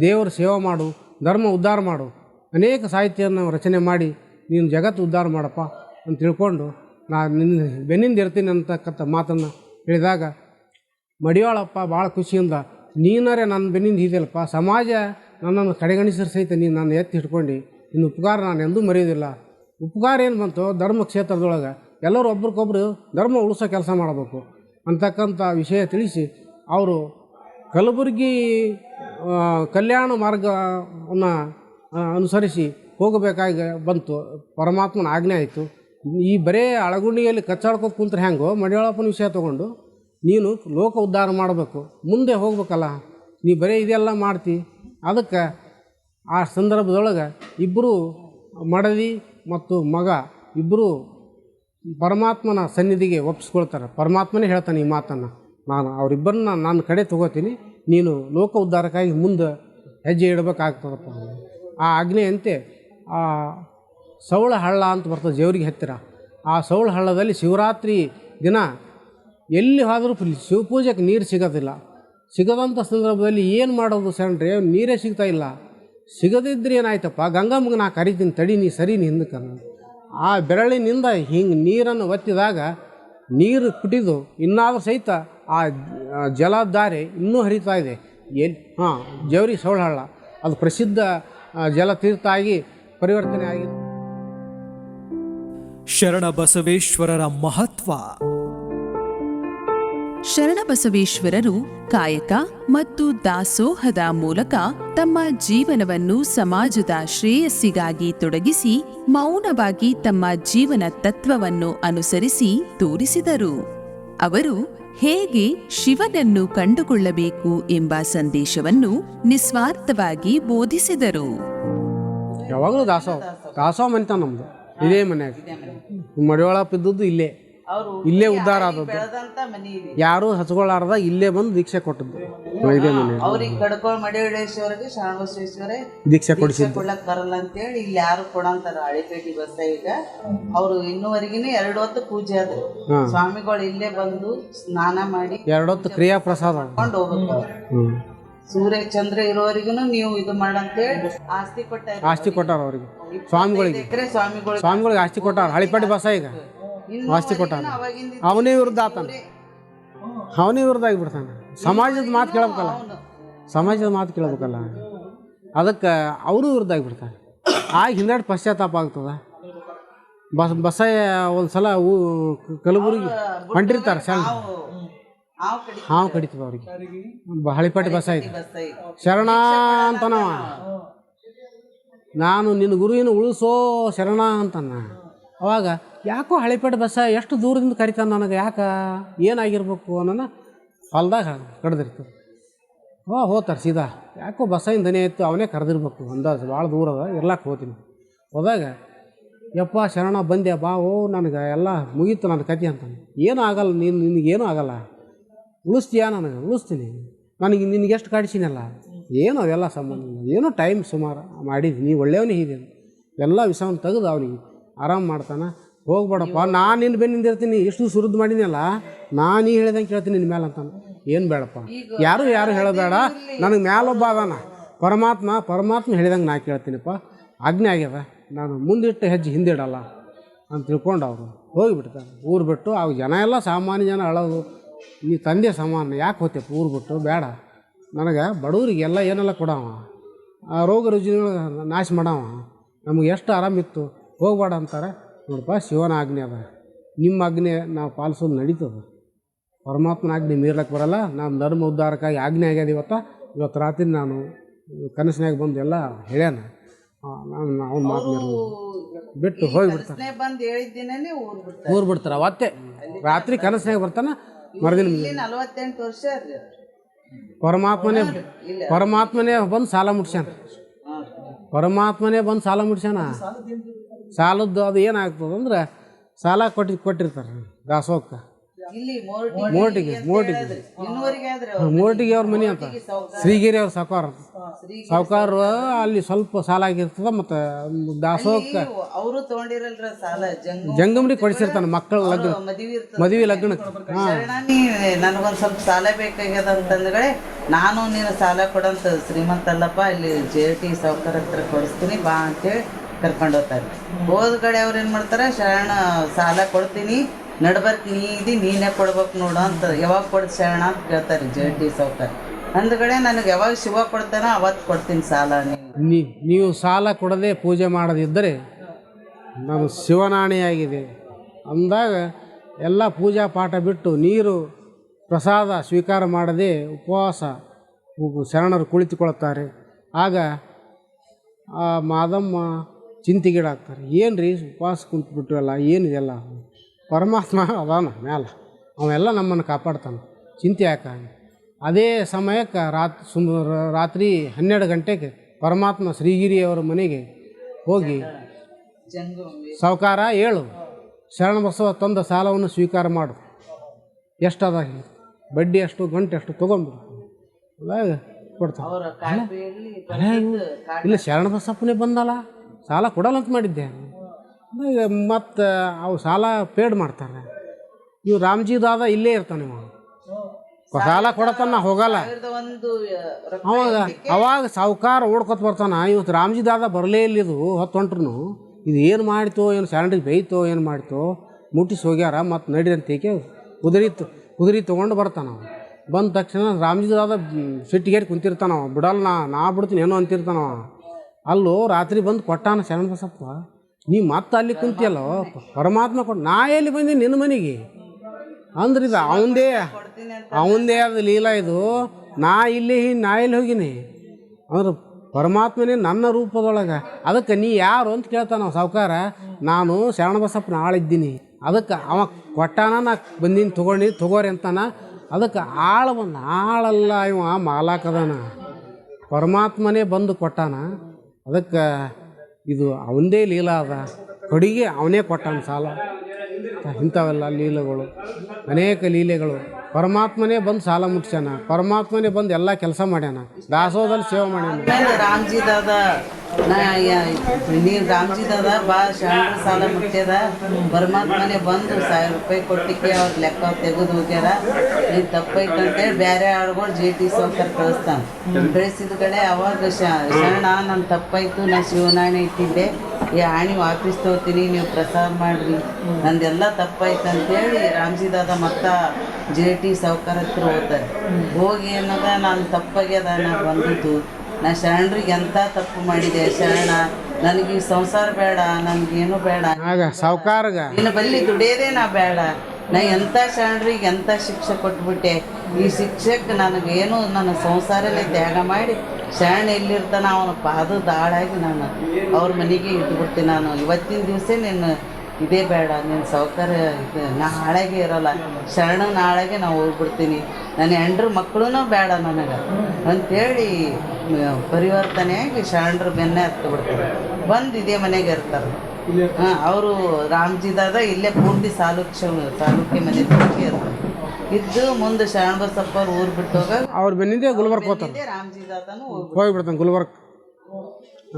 ದೇವರ ಸೇವೆ ಮಾಡು ಧರ್ಮ ಉದ್ಧಾರ ಮಾಡು. ಅನೇಕ ಸಾಹಿತ್ಯವನ್ನು ರಚನೆ ಮಾಡಿ ನೀನು ಜಗತ್ತು ಉದ್ಧಾರ ಮಾಡಪ್ಪ ಅಂತ ತಿಳ್ಕೊಂಡು ನಾನು ನಿನ್ನ ಬೆನ್ನಿಂದ ಇರ್ತೀನಿ ಅಂತಕ್ಕಂಥ ಮಾತನ್ನು ಹೇಳಿದಾಗ, ಮಡಿವಾಳಪ್ಪ ಭಾಳ ಖುಷಿಯಿಂದ, ನೀನರೇ ನನ್ನ ಬೆನ್ನಿಂದ ಇದೆಯಲ್ಲಪ್ಪ ಸಮಾಜ ನನ್ನನ್ನು ಕಡೆಗಣಿಸಿದ ಸಹಿತ ನೀನು ನನ್ನ ಎತ್ತಿ ಹಿಡ್ಕೊಂಡು ಇನ್ನು ಉಪಕಾರ ನಾನು ಎಂದೂ ಮರೆಯೋದಿಲ್ಲ ಉಪಕಾರ ಏನು ಬಂತು? ಧರ್ಮ ಕ್ಷೇತ್ರದೊಳಗೆ ಎಲ್ಲರೂ ಒಬ್ರಿಗೊಬ್ರು ಧರ್ಮ ಉಳಿಸೋ ಕೆಲಸ ಮಾಡಬೇಕು. ಅಂತಕ್ಕಂಥ ವಿಷಯ ತಿಳಿಸಿ, ಅವರು ಕಲಬುರಗಿ ಕಲ್ಯಾಣ ಮಾರ್ಗವನ್ನು ಅನುಸರಿಸಿ ಹೋಗಬೇಕಾಗಿ ಬಂತು. ಪರಮಾತ್ಮನ ಆಜ್ಞೆ ಆಯಿತು. ಈ ಬರೇ ಅಳಗುಂಡಿಯಲ್ಲಿ ಕಚ್ಚಾಡ್ಕೋತ ಕುಂತ್ರೆ ಹೆಂಗೋ ಮಡಿವಾಳಪ್ಪನ ವಿಷಯ ತೊಗೊಂಡು, ನೀನು ಲೋಕ ಉದ್ಧಾರ ಮಾಡಬೇಕು. ಮುಂದೆ ಹೋಗ್ಬೇಕಲ್ಲ, ನೀ ಬರೇ ಇದೆಲ್ಲ ಮಾಡ್ತಿ. ಅದಕ್ಕೆ ಆ ಸಂದರ್ಭದೊಳಗೆ ಇಬ್ಬರು ಮಡದಿ ಮತ್ತು ಮಗ ಇಬ್ಬರು ಪರಮಾತ್ಮನ ಸನ್ನಿಧಿಗೆ ಒಪ್ಪಿಸ್ಕೊಳ್ತಾರೆ. ಪರಮಾತ್ಮನೇ ಹೇಳ್ತಾನೆ ಈ ಮಾತನ್ನು. ನಾನು ಅವರಿಬ್ಬರನ್ನ ನನ್ನ ಕಡೆ ತಗೋತೀನಿ. ನೀನು ಲೋಕ ಉದ್ಧಾರಕ್ಕಾಗಿ ಮುಂದೆ ಹೆಜ್ಜೆ ಇಡಬೇಕಾಗ್ತದಪ್ಪ. ಆ ಆಜ್ಞೆಯಂತೆ ಆ ಸೌಳ ಹಳ್ಳ ಅಂತ ಬರ್ತದೆ ದೇವರಿಗೆ ಹತ್ತಿರ. ಆ ಸೌಳ ಹಳ್ಳದಲ್ಲಿ ಶಿವರಾತ್ರಿ ದಿನ ಎಲ್ಲಿ ಹೋದರೂ ಶಿವಪೂಜೆಗೆ ನೀರು ಸಿಗೋದಿಲ್ಲ. ಸಿಗದಂಥ ಸಂದರ್ಭದಲ್ಲಿ ಏನು ಮಾಡೋದು ಸಣ್ಣ್ರೆ ನೀರೇ ಸಿಗ್ತಾ ಇಲ್ಲ. ಸಿಗದಿದ್ರೆ ಏನಾಯ್ತಪ್ಪ ಗಂಗಮ್ಮಗೆ ನಾ ಕರಿತೀನಿ, ತಡಿ ನೀ ಸರಿ ನೀ ಹಿಂದಕ್ಕೆ. ಆ ಬೆರಳಿನಿಂದ ಹಿಂಗೆ ನೀರನ್ನು ಒತ್ತಿದಾಗ ನೀರು ಕುಟಿದು ಇನ್ನಾದರೂ ಸಹಿತ ಆ ಜಲಧಾರೆ ಇನ್ನೂ ಹರಿತಾ ಇದೆ. ಎಲ್ಲಿ ಹಾಂ ಜವರಿ ಸೌಳಹಳ್ಳ ಅದು ಪ್ರಸಿದ್ಧ ಜಲತೀರ್ಥ ಆಗಿ ಪರಿವರ್ತನೆ ಆಗಿದೆ.
ಶರಣ ಬಸವೇಶ್ವರರ ಮಹತ್ವ.
ಶರಣ ಬಸವೇಶ್ವರರು ಕಾಯಕ ಮತ್ತು ದಾಸೋಹದ ಮೂಲಕ ತಮ್ಮ ಜೀವನವನ್ನು ಸಮಾಜದ ಶ್ರೇಯಸ್ಸಿಗಾಗಿ ತೊಡಗಿಸಿ ಮೌನವಾಗಿ ತಮ್ಮ ಜೀವನ ತತ್ವವನ್ನು ಅನುಸರಿಸಿ ತೋರಿಸಿದರು. ಅವರು ಹೇಗೆ ಶಿವನನ್ನು ಕಂಡುಕೊಳ್ಳಬೇಕು ಎಂಬ ಸಂದೇಶವನ್ನು ನಿಸ್ವಾರ್ಥವಾಗಿ ಬೋಧಿಸಿದರು.
ಯಾವಾಗಲೂ ದಾಸೋಹ ದಾಸೋಹ ಮನೆತ ನಮ್ದು, ಇದೇ ಮನೆಯಾಗ ಮಡಿಯೊಳಪ್ಪ ಇದ್ದದ್ದು ಇಲ್ಲೇ. ಇಲ್ಲೇ ಉದ್ಧಾರ ಆದದ್ದು.
ಬೆಳೆದಂತ ಮನಿ ಇದೆ.
ಯಾರೂ ಹಚ್ಕೊಳ್ಳಾರ್ದ ಇಲ್ಲೇ ಬಂದು ದೀಕ್ಷೆ ಕೊಟ್ಟದ್ದು. ಇದೇ ಮನೆ
ಅವ್ರಿಗೆ ಕಡ್ಕೊಳ್ ಮಡಿವಳೇಶ್ವರಿಗೆ ಶರಣಬಸವೇಶ್ವರೇ
ದೀಕ್ಷೆ ಕೊಡಿಸಿದ್ರು
ಕೊಡ್ಲಕ್ ಬರಲ್ಲ ಅಂತೇಳಿ ಇಲ್ಲಿ ಯಾರು ಕೊಡಂತಾರ ಹಳೆಪೇಟಿ ಬಸ್ಸ ಈಗ ಅವರು ಇನ್ನುವರೆಗಿನ ಎರಡು ಹೊತ್ತು ಪೂಜೆ ಆದ್ರು ಸ್ವಾಮಿಗಳು ಇಲ್ಲೇ ಬಂದು ಸ್ನಾನ ಮಾಡಿ
ಎರಡೊತ್ತು ಕ್ರಿಯಾ ಪ್ರಸಾದ
ಕೊಂಡು ಹೋಗ್ಬೇಕು. ಸೂರ್ಯ ಚಂದ್ರ ಇರೋರಿಗೂ ನೀವು ಇದು ಮಾಡಂತೇಳಿ ಆಸ್ತಿ ಕೊಟ್ಟ
ಆಸ್ತಿ ಕೊಟ್ಟಾರ ಅವ್ರಿಗೆ. ಸ್ವಾಮಿಗಳಿಗೆ. ಸ್ವಾಮಿಗಳಿಗೆ ಆಸ್ತಿ ಕೊಟ್ಟಾರ. ಹಳಿಪಟ್ಟಿ ಬಸ ಈಗ ಆಸ್ತಿ
ಕೊಟ್ಟಾನ
ಅವನೇ ವಿರುದ್ಧ ಆತಾನ. ಅವನೇ ವಿರುದ್ಧ ಆಗಿಬಿಡ್ತಾನೆ. ಸಮಾಜದ ಮಾತು ಕೇಳಬೇಕಲ್ಲ. ಸಮಾಜದ ಮಾತು ಕೇಳಬೇಕಲ್ಲ. ಅದಕ್ಕೆ ಅವರು ವಿರುದ್ಧ ಆಗಿಬಿಡ್ತಾನೆ. ಆಗ ಹಿಂದಾಡಿ ಪಶ್ಚಾತ್ತಾಪ ಆಗ್ತದ. ಬಸ್ ಬಸ್ಸಯ್ಯ ಒಂದು ಸಲ ಊ ಕಲಬುರಗಿ ಹೊಂಟಿರ್ತಾರೆ ಶರಣ
ಹಾವು
ಕಡಿತದ. ಅವ್ರಿಗೆ. ಹಳಿಪಟ್ಟಿ ಬಸ ಐತಿ. ಶರಣ ಅಂತನವ ನಾನು ನಿನ್ನ ಗುರುವಿನ ಉಳಿಸೋ ಶರಣ ಅಂತನ. ಅವಾಗ ಯಾಕೋ ಹಳೆಪೇಟೆ ಬಸ್ಸ ಎಷ್ಟು ದೂರದಿಂದ ಕರಿತಾನೆ ನನಗೆ? ಯಾಕ ಏನಾಗಿರ್ಬೇಕು ಅನ್ನೋನ ಹೊಲ್ದಾಗ ಕಡ್ದಿರ್ತದೆ ಹೋ ಹೋತಾರೆ ಸೀದಾ. ಯಾಕೋ ಬಸ್ಸಾಯಿಂದ ಇತ್ತು ಅವನೇ ಕರೆದಿರ್ಬೇಕು. ಅಂದಾಜು ಭಾಳ ದೂರ ಅದ, ಇರ್ಲಾಕೆ ಹೋತೀನಿ. ಹೋದಾಗ, ಯಪ್ಪ, ಶರಣ ಬಂದೆ, ಬಾ, ಓ, ನನಗೆ ಎಲ್ಲ ಮುಗೀತು ನನ್ನ ಕತೆ ಅಂತಾನೆ ಏನೂ ಆಗಲ್ಲ, ನೀನು ನಿನಗೇನೂ ಆಗಲ್ಲ. ಉಳಿಸ್ತೀಯಾ ನನಗೆ? ಉಳಿಸ್ತೀನಿ. ನನಗೆ ನಿನಗೆಷ್ಟು ಕಾಡಿಸಿನಲ್ಲ ಏನು ಅವೆಲ್ಲ ಸಂಬಂಧ. ಏನೋ ಟೈಮ್ ಸುಮಾರು ಮಾಡಿದ್ವಿ. ನೀವು ಒಳ್ಳೆಯವನೇ ಇದೆ ಎಲ್ಲ ವಿಷವನ್ನು ತೆಗೆದು ಅವನಿಗೆ ಆರಾಮ ಮಾಡ್ತಾನೆ. ಹೋಗ್ಬೇಡಪ್ಪ ನಾನು ನಿನ್ನ ಬೆನ್ನಿಂದ ಇರ್ತೀನಿ ಎಷ್ಟು ಸುರಿದು ಮಾಡಿದ್ನಲ್ಲ ನಾನು ನೀ ಹೇಳ್ದಂಗೆ ಕೇಳ್ತೀನಿ ನಿನ್ನ ಮೇಲೆ ಅಂತಾನೆ ಏನು ಬೇಡಪ್ಪ. ಯಾರು ಯಾರು ಹೇಳಬೇಡ ನನಗೆ ಮ್ಯಾಲೊಬ್ಬ ಅದಾನ. ಪರಮಾತ್ಮ ಪರಮಾತ್ಮ ಹೇಳಿದಂಗೆ ನಾ ಕೇಳ್ತೀನಿಪ್ಪ. ಆಜ್ಞೆ ಆಗ್ಯದ. ನಾನು ಮುಂದಿಟ್ಟು ಹೆಜ್ಜೆ ಹಿಂದಿಡಲ್ಲ ಅಂತ ತಿಳ್ಕೊಂಡು ಅವರು ಹೋಗಿಬಿಡ್ತಾರೆ. ಊರು ಬಿಟ್ಟು ಆ ಜನ ಎಲ್ಲ ಸಾಮಾನ್ಯ ಜನ ಅಳೋದು. ನೀ ತಂದೆ ಸಾಮಾನ್ಯ ಯಾಕೆ ಹೋತೆ ಊರು ಬಿಟ್ಟು? ಬೇಡ. ನನಗೆ ಬಡವರಿಗೆಲ್ಲ ಏನೆಲ್ಲ ಕೊಡವ? ಆ ರೋಗ ರುಜಿನ ನಾಶ ಮಾಡವ? ನಮಗೆ ಎಷ್ಟು ಆರಾಮಿತ್ತು? ಹೋಗ್ಬೇಡ ಅಂತಾರೆ. ನೋಡಪ್ಪ ಶಿವನ ಆಜ್ಞೆ ಅದ. ನಿಮ್ಮ ಆಜ್ಞೆ ನಾವು ಪಾಲಿಸೋದು ನಡೀತದೆ. ಪರಮಾತ್ಮನ ಆಜ್ಞೆ ಮೀರ್ಲಕ್ಕೆ ಬರಲ್ಲ. ನಾನು ಧರ್ಮ ಉದ್ಧಾರಕ್ಕಾಗಿ ಆಜ್ಞೆ ಆಗ್ಯದ ಇವತ್ತು. ಇವತ್ತು ರಾತ್ರಿ ನಾನು ಕನಸಿನಾಗ ಬಂದು ಎಲ್ಲ ಹೇಳ್ಯಾನ. ನಾನು ಅವ್ನು ಮಾತು. ಬಿಟ್ಟು ಹೋಗಿಬಿಡ್ತಾನೆ
ಕನಸ್ನೇ ಬಂದು ಹೇಳಿದ್ದೀನೇ ಊರು ಬಿಡ್ತಾರೆ.
ಅವತ್ತೇ. ರಾತ್ರಿ ಕನಸಿನಾಗ ಬರ್ತಾನ ಮರದಿನ
ಇಲ್ಲಿ ನಲವತ್ತೆಂಟು ವರ್ಷ
ಪರಮಾತ್ಮನೇ ಪರಮಾತ್ಮನೇ ಬಂದು ಸಾಲ ಮುಟ್ಸ್ಯಾನ. ಪರಮಾತ್ಮನೇ ಬಂದು ಸಾಲ ಮುಟ್ಸ್ಯಾನ. ಸಾಲದ್ದು ಅದು ಏನಾಗ್ತದೆ ಅಂದ್ರೆ ಸಾಲ ಕೊಟ್ಟಿ ಕೊಟ್ಟಿರ್ತಾರೆ ದಾಸೋಹಕ್ಕೆ ಮೋಟಿಗೆ ಮೋಟಿಗೆ ಮೋಟಿಗೆ ಅವ್ರ ಮನೆ ಅಂತ. ಶ್ರೀಗಿರಿ ಅವ್ರ ಸಾಕಾರ ಸಾವುಕಾರ ಅಲ್ಲಿ ಸ್ವಲ್ಪ ಸಾಲ ಆಗಿರ್ತದ ಮತ್ತು ದಾಸೋಹಕ್ಕೆ
ಅವರು ತಗೊಂಡಿರಲ್ರ ಸಾಲ ಜಂಗ
ಜಂಗಮ್ರಿ ಕೊಡಿಸಿರ್ತಾನೆ ಮಕ್ಕಳ ಲಗ್ನ.
ಮದುವೆ ಲಗ್ನ
ನನಗೊಂದ್ ಲಗ್ನಕ್ಕೆ. ಹಾಂ.
ನನಗೊಂದು ಸ್ವಲ್ಪ ಸಾಲ ಬೇಕಾಗ್ಯದ ಅಂತಂದ್ರೆ ನಾನು ನೀನು ಸಾಲ ಕೊಡಂತ ಶ್ರೀಮಂತ ಅಲ್ಲಪ್ಪ ಇಲ್ಲಿ ಜೆ ಟಿ ಸಾವುಕಾರ ಹತ್ರ ಕೊಡಿಸ್ತೀನಿ ಬಾ ಅಂತೇಳಿ ಕರ್ಕೊಂಡು ಹೋಗ್ತಾರೆ. ಹೋದ ಕಡೆ ಅವ್ರು ಏನು ಮಾಡ್ತಾರೆ, ಶರಣ ಸಾಲ ಕೊಡ್ತೀನಿ ನಡ್ಬರ್ಕ್ ನೀ ಇದಿ ನೀನೇ ಕೊಡ್ಬೇಕು ನೋಡು ಅಂತ ಯಾವಾಗ ಕೊಡ್ ಶರಣ ಅಂತ ಕೇಳ್ತಾರೆ, ಜೆ ಡಿ ಸಾವುಕಾರ. ಅಂದ್ಗಡೆ ನನಗೆ ಯಾವಾಗ ಶಿವ ಕೊಡ್ತಾನೋ ಅವತ್ತು ಕೊಡ್ತೀನಿ ಸಾಲ ನೀನು.
ನೀ, ನೀವು ಸಾಲ ಕೊಡದೆ ಪೂಜೆ ಮಾಡದಿದ್ದರೆ ನಾನು ಶಿವನಾಣಿಯಾಗಿದೆ ಅಂದಾಗ ಎಲ್ಲ ಪೂಜಾ ಪಾಠ ಬಿಟ್ಟು ನೀರು, ಪ್ರಸಾದ ಸ್ವೀಕಾರ ಮಾಡದೆ ಉಪವಾಸ ಶರಣರು ಕುಳಿತುಕೊಳ್ಳುತ್ತಾರೆ. ಆಗ ಆ ಮಾದಮ್ಮ ಚಿಂತೆಗೀಡಾಗ್ತಾರೆ. ಏನು ರೀ ಉಪವಾಸ ಕುಂತ್ಬಿಟ್ವಲ್ಲ ಏನಿದೆಲ್ಲ? ಪರಮಾತ್ಮ ಅದಾನ ಮ್ಯಾಲ. ಅವೆಲ್ಲ ನಮ್ಮನ್ನು ಕಾಪಾಡ್ತಾನೆ. ಚಿಂತೆ ಯಾಕೆ? ಅದೇ ಸಮಯಕ್ಕೆ ರಾತ್ ಸುಮ್ ರಾತ್ರಿ ಹನ್ನೆರಡು ಗಂಟೆಗೆ ಪರಮಾತ್ಮ ಶ್ರೀಗಿರಿಯವರ ಮನೆಗೆ ಹೋಗಿ ಸಾವುಕಾರ ಏಳು ಶರಣ ಬಸವ ತಂದ ಸಾಲವನ್ನು ಸ್ವೀಕಾರ ಮಾಡು. ಎಷ್ಟದ ಬಡ್ಡಿ ಎಷ್ಟು ಗಂಟೆ ಎಷ್ಟು ತೊಗೊಂಡ್ಬಿಡು
ಕೊಡ್ತಾರೆ
ಇಲ್ಲ ಶರಣ ಬಸಪ್ಪನೇ ಬಂದಲ್ಲ? ಸಾಲ ಕೊಡಲ್ಲ ಅಂತ ಮಾಡಿದ್ದೆ. ಮತ್ತು ಅವು ಸಾಲ ಪೇಡ್ ಮಾಡ್ತಾರೆ. ಇವು ರಾಮ್ಜಿ ದಾದ ಇಲ್ಲೇ ಇರ್ತಾನೆ ಇವ ಸಾಲ ಕೊಡತ್ತಾನ ನಾ ಹೋಗಲ್ಲ. ಅವಾಗ ಅವಾಗ ಸಾವುಕಾರ ಓಡ್ಕೊತ ಬರ್ತಾನ. ಇವತ್ತು ರಾಮ್ಜಿ ದಾದ ಬರಲೇ ಇಲ್ಲ ಇದು ಹೊತ್ತು ಹೊಂಟ್ರು ಇದು ಏನು ಮಾಡ್ತೋ ಏನು ಸ್ಯಾಲರಿಗೆ ಬೇಯ್ತೋ ಏನು ಮಾಡ್ತೋ ಮುಟ್ಟಿಸಿ ಹೋಗ್ಯಾರ ಮತ್ತು ನಡಿ ಅಂತ ಕುದುರಿ ಕುದುರೆ ಕುದುರೆ ತೊಗೊಂಡು ಬರ್ತಾನ ಬಂದ ತಕ್ಷಣ ರಾಮ್ಜಿ ದಾದ ಸಿಟ್ಟಿಗೇರಿ ಕುಂತಿರ್ತಾನ ಅವ. ಬಿಡಲ್ಲ ನಾ ನಾ ಬಿಡ್ತೀನಿ ಏನೋ ಅಂತಿರ್ತಾನವ ಅಲ್ಲೋ ರಾತ್ರಿ ಬಂದು ಕೊಟ್ಟಾನ ಶರಣ ಬಸಪ್ಪ. ನೀ ಮತ್ತೆ ಅಲ್ಲಿ ಕುಂತಿಯಲ್ಲೋ? ಪರಮಾತ್ಮ ಕೊಟ್ಟು ನಾ ಎಲ್ಲಿ ಬಂದೀನಿ ನಿನ್ನ ಮನೆಗೆ? ಅಂದ್ರೆ ಇದು ಅವಂದೇ ಅವಂದೇ ಅದು ಲೀಲಾ ಇದು. ನಾ ಇಲ್ಲಿ ನಾ ಎಲ್ಲಿ ಹೋಗಿನಿ? ಅಂದ್ರೆ ಪರಮಾತ್ಮನೇ ನನ್ನ ರೂಪದೊಳಗೆ. ಅದಕ್ಕೆ ನೀ ಯಾರು ಅಂತ ಕೇಳ್ತಾನ ಸಾವುಕಾರ? ನಾನು ಶರಣಬಸಪ್ಪನ ಆಳಿದ್ದೀನಿ. ಅದಕ್ಕೆ ಅವ ಕೊಟ್ಟಾನ, ನಾ ಬಂದೀನಿ ತೊಗೊಂಡು ತಗೋರಿ ಅಂತಾನ. ಅದಕ್ಕೆ ಆಳ ಬಂದ ಆಳಲ್ಲ ಇವ ಮಾಲಾಕದಾನ ಪರಮಾತ್ಮನೇ ಬಂದು ಕೊಟ್ಟಾನ. ಅದಕ್ಕೆ ಇದು ಅವಂದೇ ಲೀಲಾ ಅದ. ಕಡಿಗೆ ಅವನೇ ಕೊಟ್ಟಾನ ಸಾಲ. ಇಂಥವೆಲ್ಲ ಲೀಲೆಗಳು. ಅನೇಕ ಲೀಲೆಗಳು. ಪರಮಾತ್ಮನೇ ಬಂದು ಸಾಲ ಮುಟ್ಸ್ಯಾನ. ಪರಮಾತ್ಮನೇ ಬಂದು ಎಲ್ಲ ಕೆಲಸ ಮಾಡ್ಯಾನ. ದಾಸೋಹದಲ್ಲಿ ಸೇವೆ ಮಾಡ್ಯಾನ.
ರಾಮಜಿ ರಾಮ್ಜಿ ದಾದ ನಾ ಯ- ನೀ ರಾಮ್ಜಿ ದಾದ ಬಾ ಶಾಂತ ಸಾಲ ಮುಟ್ಟ್ಯದ ಪರಮಾತ್ಮನೆ ಬಂದು ಸಾವಿರ ರೂಪಾಯಿ ಕೊಟ್ಟಿಕ್ಕೆ ಅವ್ರ ಲೆಕ್ಕ ತೆಗೆದು ಹೋಗ್ಯಾರ. ನೀನು ತಪ್ಪೈತೆ ಅಂತೇಳಿ ಬೇರೆ ಆಳುಗಳು ಜೆ ಟಿ ಸೋಕರ್ ಕಳಿಸ್ತಾನೆ. ಕಳಿಸಿದ ಕಡೆ ಅವಾಗ ಶರಣ ನನ್ನ ತಪ್ಪಾಯ್ತು ನಾ ಶಿವನಾಣೆ ಇಟ್ಟಿದ್ದೆ. ಈ ಆಣಿ ವಾಪಸ್ ತಗೋತೀನಿ ನೀವು ಪ್ರಸಾದ ಮಾಡ್ರಿ. ನಂದೆಲ್ಲ ತಪ್ಪಾಯ್ತು ಅಂತೇಳಿ ರಾಮ್ಜಿ ದಾದ ಮತ್ತ ಜೆ ಟಿ ಸೌಕರ್ ಹತ್ರ ಹೋಗ್ತಾರೆ ಹೋಗಿ ಏನದ ನಾನು ತಪ್ಪಾಗ್ಯದ ನಾ ಬಂದಿದ್ದು. ನಾ ಶರಣರಿಗೆ ಎಂಥ ತಪ್ಪು ಮಾಡಿದೆ ಶರಣ. ನನಗೆ ಈ ಸಂಸಾರ ಬೇಡ ನನಗೇನು ಬೇಡ.
ಆಗ ಸಾವುಕಾರಗ?
ನಿನ್ನ ಬಲ್ಲಿ ದುಡಿಯೋದೇ ನಾ ಬೇಡ. ನಾ ಎಂಥ ಶರಣರಿಗೆ ಎಂಥ ಶಿಕ್ಷೆ ಕೊಟ್ಬಿಟ್ಟೆ? ಈ ಶಿಕ್ಷಕ್ಕೆ ನನಗೇನು ನನ್ನ ಸಂಸಾರನೇ ತ್ಯಾಗ ಮಾಡಿ ಶರಣ ಎಲ್ಲಿರ್ತಾನ ಅವನ ಪಾದದ ದಾಳಾಗಿ ನಾನು ಅವ್ರ ಮನೆಗೆ ಇಟ್ಬಿಡ್ತೀನಿ ನಾನು. ಇವತ್ತಿನ ದಿವಸ ನೀನು ಇದೇ ಬೇಡ ನಿನ್ನ ಸೌಕರ್ಯ ಇದು ನಾ ಹಾಳಾಗೆ ಇರೋಲ್ಲ. ಶರಣ ನಾಳೆಗೆ ನಾವು ಹೋಗ್ಬಿಡ್ತೀನಿ. ನನ್ನ ಹೆಂಡ್ರ ಮಕ್ಕಳೂ ಬೇಡ ನನಗೆ. ಅಂತೇಳಿ ಪರಿವರ್ತನೆಯಾಗಿ ಶರಣರು ಬೆನ್ನೆ ಹತ್ಬಿಡ್ತಾರೆ ಬಂದು ಇದೇ ಮನೆಗೆ ಇರ್ತಾರೆ. ಹಾಂ ಅವರು ರಾಮ್ಜಿದಾದ ಇಲ್ಲೇ ಪೂರ್ತಿ ತಾಲೂಕು ಸಾಲುಕ್ಯ ಮನೆ ಇರ್ತಾರೆ. ಇದ್ದು ಮುಂದೆ ಶರಣಬಸಪ್ಪ ಅವ್ರು ಊರು ಬಿಟ್ಟು ಹೋಗ
ಅವ್ರ ಬೆನ್ನಿಂದೆ ಗುಲ್ಬರ್ಗ್ ಹೋಗ್ತಾರೆ.
ರಾಮ್ಜಿದಾದನು
ಹೋಗ್ಬಿಡ್ತಾನೆ ಗುಲ್ಬರ್ಗ್.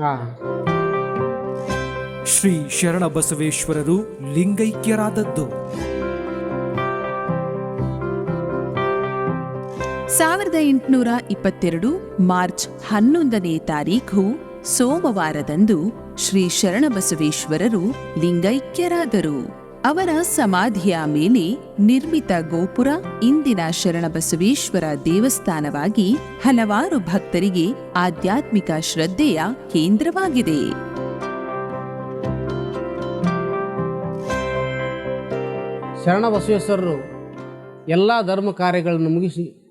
ಹಾಂ.
ಶ್ರೀ ಶರಣ ಬಸವೇಶ್ವರರು ಲಿಂಗೈಕ್ಯರಾದದ್ದು.
ಸಾವಿರದ ಎಂಟುನೂರ ಇಪ್ಪತ್ತೆರಡು ಮಾರ್ಚ್ ಹನ್ನೊಂದನೇ ತಾರೀಖು ಸೋಮವಾರದಂದು ಶ್ರೀ ಶರಣಬಸವೇಶ್ವರರು ಲಿಂಗೈಕ್ಯರಾದರು. ಅವರ ಸಮಾಧಿಯ ಮೇಲೆ ನಿರ್ಮಿತ ಗೋಪುರ, ಇಂದಿನ ಶರಣಬಸವೇಶ್ವರ ದೇವಸ್ಥಾನವಾಗಿ ಹಲವಾರು ಭಕ್ತರಿಗೆ ಆಧ್ಯಾತ್ಮಿಕ ಶ್ರದ್ಧೆಯ ಕೇಂದ್ರವಾಗಿದೆ.
ಶರಣಬಸವೇಶ್ವರರು ಎಲ್ಲ ಧರ್ಮ ಕಾರ್ಯಗಳನ್ನು ಮುಗಿಸಿ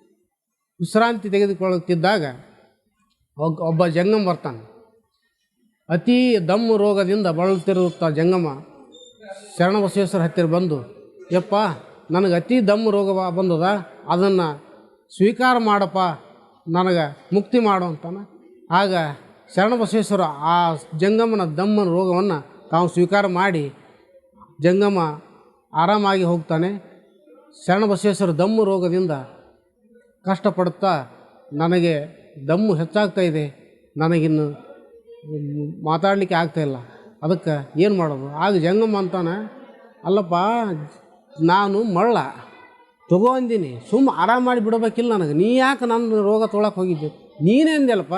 ವಿಶ್ರಾಂತಿ ತೆಗೆದುಕೊಳ್ಳುತ್ತಿದ್ದಾಗ ಒಬ್ಬ ಜಂಗಮ ಬರ್ತಾನೆ. ಅತೀ ದಮ್ಮು ರೋಗದಿಂದ ಬಳಲುತ್ತಿರುತ್ತ ಜಂಗಮ, ಶರಣಬಸವೇಶ್ವರ ಹತ್ತಿರ ಬಂದು, ಯಪ್ಪ, ನನಗೆ ಅತಿ ದಮ್ಮು ರೋಗ ಬಂದದ, ಅದನ್ನು ಸ್ವೀಕಾರ ಮಾಡಪ್ಪ, ನನಗೆ ಮುಕ್ತಿ ಮಾಡು ಅಂತಾನೆ. ಆಗ ಶರಣಬಸವೇಶ್ವರ ಆ ಜಂಗಮನ ದಮ್ಮನ ರೋಗವನ್ನು ತಾವು ಸ್ವೀಕಾರ ಮಾಡಿ, ಜಂಗಮ ಆರಾಮಾಗಿ ಹೋಗ್ತಾನೆ. ಶರಣಬಸವೇಶ್ವರ ದಮ್ಮು ರೋಗದಿಂದ ಕಷ್ಟಪಡುತ್ತಾ ನನಗೆ ದಮ್ಮು ಹೆಚ್ಚಾಗ್ತಾ ಇದೆ, ನನಗಿನ್ನು ಮಾತಾಡಲಿಕ್ಕೆ ಆಗ್ತಾಯಿಲ್ಲ ಅದಕ್ಕೆ ಏನು ಮಾಡೋದು? ಆಗ ಜಂಗಮ್ಮ ಅಂತಾನೆ, ಅಲ್ಲಪ್ಪ, ನಾನು ಮಳ್ಳ. ತಗೋ ಅಂದಿನಿ. ಸುಮ್ಮ ಆರಾಮ ಮಾಡಿ ಬಿಡಬೇಕಿಲ್ಲ ನನಗೆ. ನೀ ಯಾಕೆ ನನ್ನ ರೋಗ ತೊಗೊಳಕ್ಕೆ ಹೋಗಿದ್ದೆ? ನೀನೇ ಅಂದ್ಯಲ್ಲಪ್ಪ.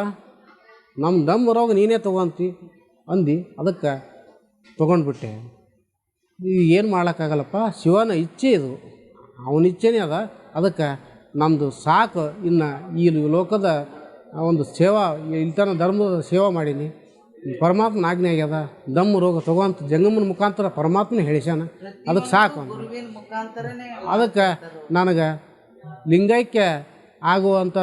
ನಮ್ಮ ದಮ್ಮ ರೋಗ ನೀನೇ ತಗೊಂತಿ, ಅಂದು. ಅದಕ್ಕೆ ತೊಗೊಂಡ್ಬಿಟ್ಟೆ. ಏನು ಮಾಡೋಕ್ಕಾಗಲ್ಲಪ್ಪ ಶಿವನ ಇಚ್ಛೆ ಇದು. ಅವನ ಇಚ್ಛೆನೇ ಅದ. ಅದಕ್ಕೆ ನಮ್ಮದು ಸಾಕು ಇನ್ನು ಈ ಲೋಕದ ಒಂದು ಸೇವಾ ಇಲ್ತನ ಧರ್ಮದ ಸೇವಾ ಮಾಡೀನಿ. ಪರಮಾತ್ಮನ ಆಜ್ಞೆ ಆಗ್ಯದ. ದಮ್ಮ ರೋಗ ತಗೋಂತ ಜಂಗಮನ ಮುಖಾಂತರ ಪರಮಾತ್ಮನ ಹೇಳಿಸ್ಯಾನ. ಅದಕ್ಕೆ ಸಾಕು ಅಂದ. ಅದಕ್ಕೆ ನನಗೆ ಲಿಂಗೈಕ್ಯ ಆಗುವಂಥ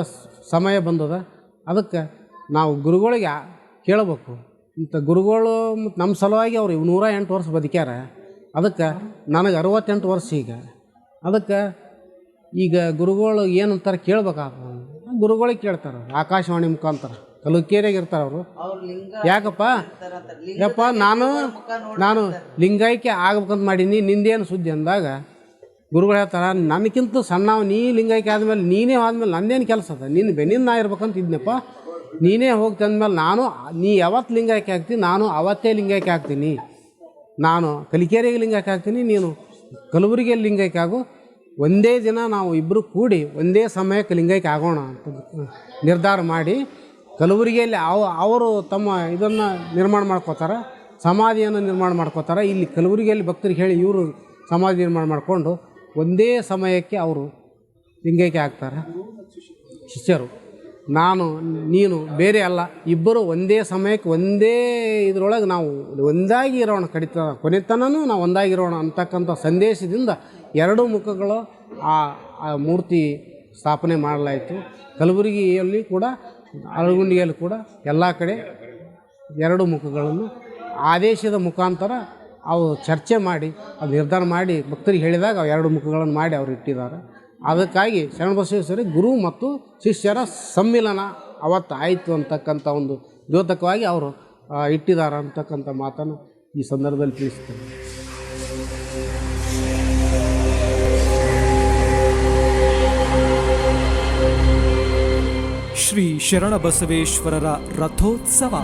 ಸಮಯ ಬಂದದ. ಅದಕ್ಕೆ ನಾವು ಗುರುಗಳಿಗೆ ಕೇಳಬೇಕು. ಇಂಥ ಗುರುಗಳು ಮತ್ತು ನಮ್ಮ ಸಲುವಾಗಿ ಅವ್ರು ನೂರ ಎಂಟು ವರ್ಷ ಬದುಕ್ಯಾರ. ಅದಕ್ಕೆ ನನಗೆ ಅರವತ್ತೆಂಟು ವರ್ಷ ಈಗ. ಅದಕ್ಕೆ ಈಗ ಗುರುಗಳು ಏನಂತಾರೆ ಕೇಳ್ಬೇಕಾಗ್ತದೆ ಗುರುಗಳಿಗೆ ಕೇಳ್ತಾರೆ ಆಕಾಶವಾಣಿ ಮುಖಾಂತರ. ಕಲುಕೇರಿಯಾಗ ಇರ್ತಾರೆ ಅವರು. ಯಾಕಪ್ಪ? ಯಪ್ಪ ನಾನು ನಾನು ಲಿಂಗೈಕ್ಯ ಆಗ್ಬೇಕಂತ ಮಾಡೀನಿ ನಿಂದೇನು ಸುದ್ದಿ ಅಂದಾಗ ಗುರುಗಳು ಹೇಳ್ತಾರೆ ನನಗಿಂತ ಸಣ್ಣವ ನೀ ಲಿಂಗೈಕ್ಯ ಆದಮೇಲೆ ನೀನೇ ಆದಮೇಲೆ ನಂದೇನು ಕೆಲಸ ಅದ? ನಿನ್ನ ಬೆನ್ನಿಂದ ನಾ ಇರ್ಬೇಕಂತ ಇದ್ನಪ್ಪ. ನೀನೇ ಹೋಗ್ತಿ ಅಂದಮೇಲೆ ನಾನು ನೀ ಯಾವತ್ತು ಲಿಂಗೈಕ್ಯ ಆಗ್ತೀನಿ ನಾನು ಅವತ್ತೇ ಲಿಂಗೈಕ್ಯ ಆಗ್ತೀನಿ. ನಾನು ಕಲಿಕೇರಿಗೆ ಲಿಂಗೈಕ್ಯ ಆಗ್ತೀನಿ ನೀನು ಕಲಬುರಗಿಯಲ್ಲಿ ಲಿಂಗೈಕ್ಯ ಆಗು ಒಂದೇ ದಿನ ನಾವು ಇಬ್ಬರು ಕೂಡಿ ಒಂದೇ ಸಮಯಕ್ಕೆ ಲಿಂಗೈಕ್ಯ ಆಗೋಣ ಅಂತ ನಿರ್ಧಾರ ಮಾಡಿ ಕಲಬುರಗಿಯಲ್ಲಿ ಅವ, ಅವರು ತಮ್ಮ ಇದನ್ನು ನಿರ್ಮಾಣ ಮಾಡ್ಕೋತಾರೆ, ಸಮಾಧಿಯನ್ನು ನಿರ್ಮಾಣ ಮಾಡ್ಕೋತಾರೆ. ಇಲ್ಲಿ ಕಲಬುರಗಿಯಲ್ಲಿ ಭಕ್ತರಿಗೆ ಹೇಳಿ ಇವರು ಸಮಾಧಿ ನಿರ್ಮಾಣ ಮಾಡಿಕೊಂಡು ಒಂದೇ ಸಮಯಕ್ಕೆ ಅವರು ಲಿಂಗೈಕ್ಯ ಆಗ್ತಾರೆ. ಶಿಷ್ಯರು, ನಾನು, ನೀನು, ಬೇರೆ ಅಲ್ಲ, ಇಬ್ಬರು ಒಂದೇ ಸಮಯಕ್ಕೆ ಒಂದೇ ಇದರೊಳಗೆ ನಾವು ಒಂದಾಗಿ ಇರೋಣ. ಕಡಿತ ಕೊನೆತನೂ ನಾವು ಒಂದಾಗಿರೋಣ ಅಂತಕ್ಕಂಥ ಸಂದೇಶದಿಂದ ಎರಡು ಮುಖಗಳು ಆ ಮೂರ್ತಿ ಸ್ಥಾಪನೆ ಮಾಡಲಾಯಿತು. ಕಲಬುರಗಿಯಲ್ಲಿ ಕೂಡ ಅರಗುಂಡಿಯಲ್ಲಿ ಕೂಡ ಎಲ್ಲ ಕಡೆ ಎರಡು ಮುಖಗಳನ್ನು ಆದೇಶದ ಮುಖಾಂತರ ಅವು ಚರ್ಚೆ ಮಾಡಿ ಅದು ನಿರ್ಧಾರ ಮಾಡಿ, ಭಕ್ತರಿಗೆ ಹೇಳಿದಾಗ ಅವು ಎರಡು ಮುಖಗಳನ್ನು ಮಾಡಿ ಅವರು ಇಟ್ಟಿದ್ದಾರೆ. ಅದಕ್ಕಾಗಿ ಶರಣ ಬಸವೇಶ್ವರಿ ಗುರು ಮತ್ತು ಶಿಷ್ಯರ ಸಮ್ಮಿಲನ ಅವತ್ತು ಆಯಿತು ಅಂತಕ್ಕಂಥ ಒಂದು ದ್ಯೋತಕವಾಗಿ ಅವರು ಇಟ್ಟಿದ್ದಾರೆ ಅಂತಕ್ಕಂಥ ಮಾತನ್ನು ಈ ಸಂದರ್ಭದಲ್ಲಿ ತಿಳಿಸ್ತೇನೆ.
ಶ್ರೀ ಶರಣಬಸವೇಶ್ವರರ ರಥೋತ್ಸವ.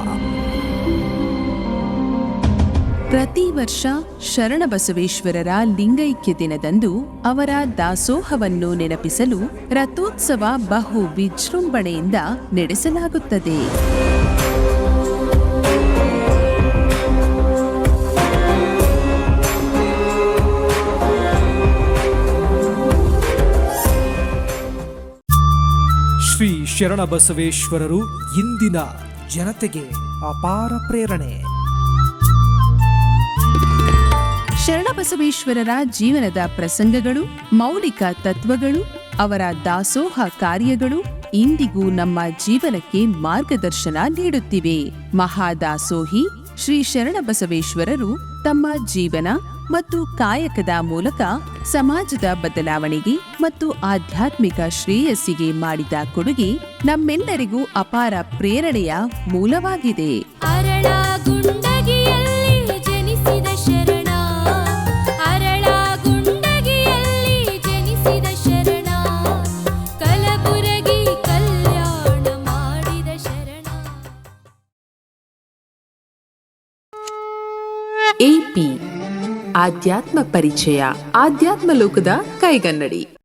ಪ್ರತಿ ವರ್ಷ ಶರಣಬಸವೇಶ್ವರರ ಲಿಂಗೈಕ್ಯ ದಿನದಂದು ಅವರ ದಾಸೋಹವನ್ನು ನೆನಪಿಸಲು ರಥೋತ್ಸವ ಬಹು ವಿಜೃಂಭಣೆಯಿಂದ ನಡೆಸಲಾಗುತ್ತದೆ.
ಶ್ರೀ ಬಸವೇಶ್ವರರು ಇಂದಿನ ಜನತೆಗೆ ಅಪಾರ ಪ್ರೇರಣೆ.
ಶರಣಬಸವೇಶ್ವರರ ಜೀವನದ ಪ್ರಸಂಗಗಳು, ಮೌಲಿಕ ತತ್ವಗಳು, ಅವರ ದಾಸೋಹ ಕಾರ್ಯಗಳು ಇಂದಿಗೂ ನಮ್ಮ ಜೀವನಕ್ಕೆ ಮಾರ್ಗದರ್ಶನ ನೀಡುತ್ತಿವೆ. ಮಹಾದಾಸೋಹಿ ಶ್ರೀ ಶರಣಬಸವೇಶ್ವರರು ತಮ್ಮ ಜೀವನ ಮತ್ತು ಕಾಯಕದ ಮೂಲಕ ಸಮಾಜದ ಬದಲಾವಣೆಗೆ ಮತ್ತು ಆಧ್ಯಾತ್ಮಿಕ ಶ್ರೇಯಸ್ಸಿಗೆ ಮಾಡಿದ ಕೊಡುಗೆ ನಮ್ಮೆಲ್ಲರಿಗೂ ಅಪಾರ ಪ್ರೇರಣೆಯ ಮೂಲವಾಗಿದೆ.
ಆಧ್ಯಾತ್ಮ ಪರಿಚಯ ಆಧ್ಯಾತ್ಮ ಲೋಕದ ಕೈಗನ್ನಡಿ.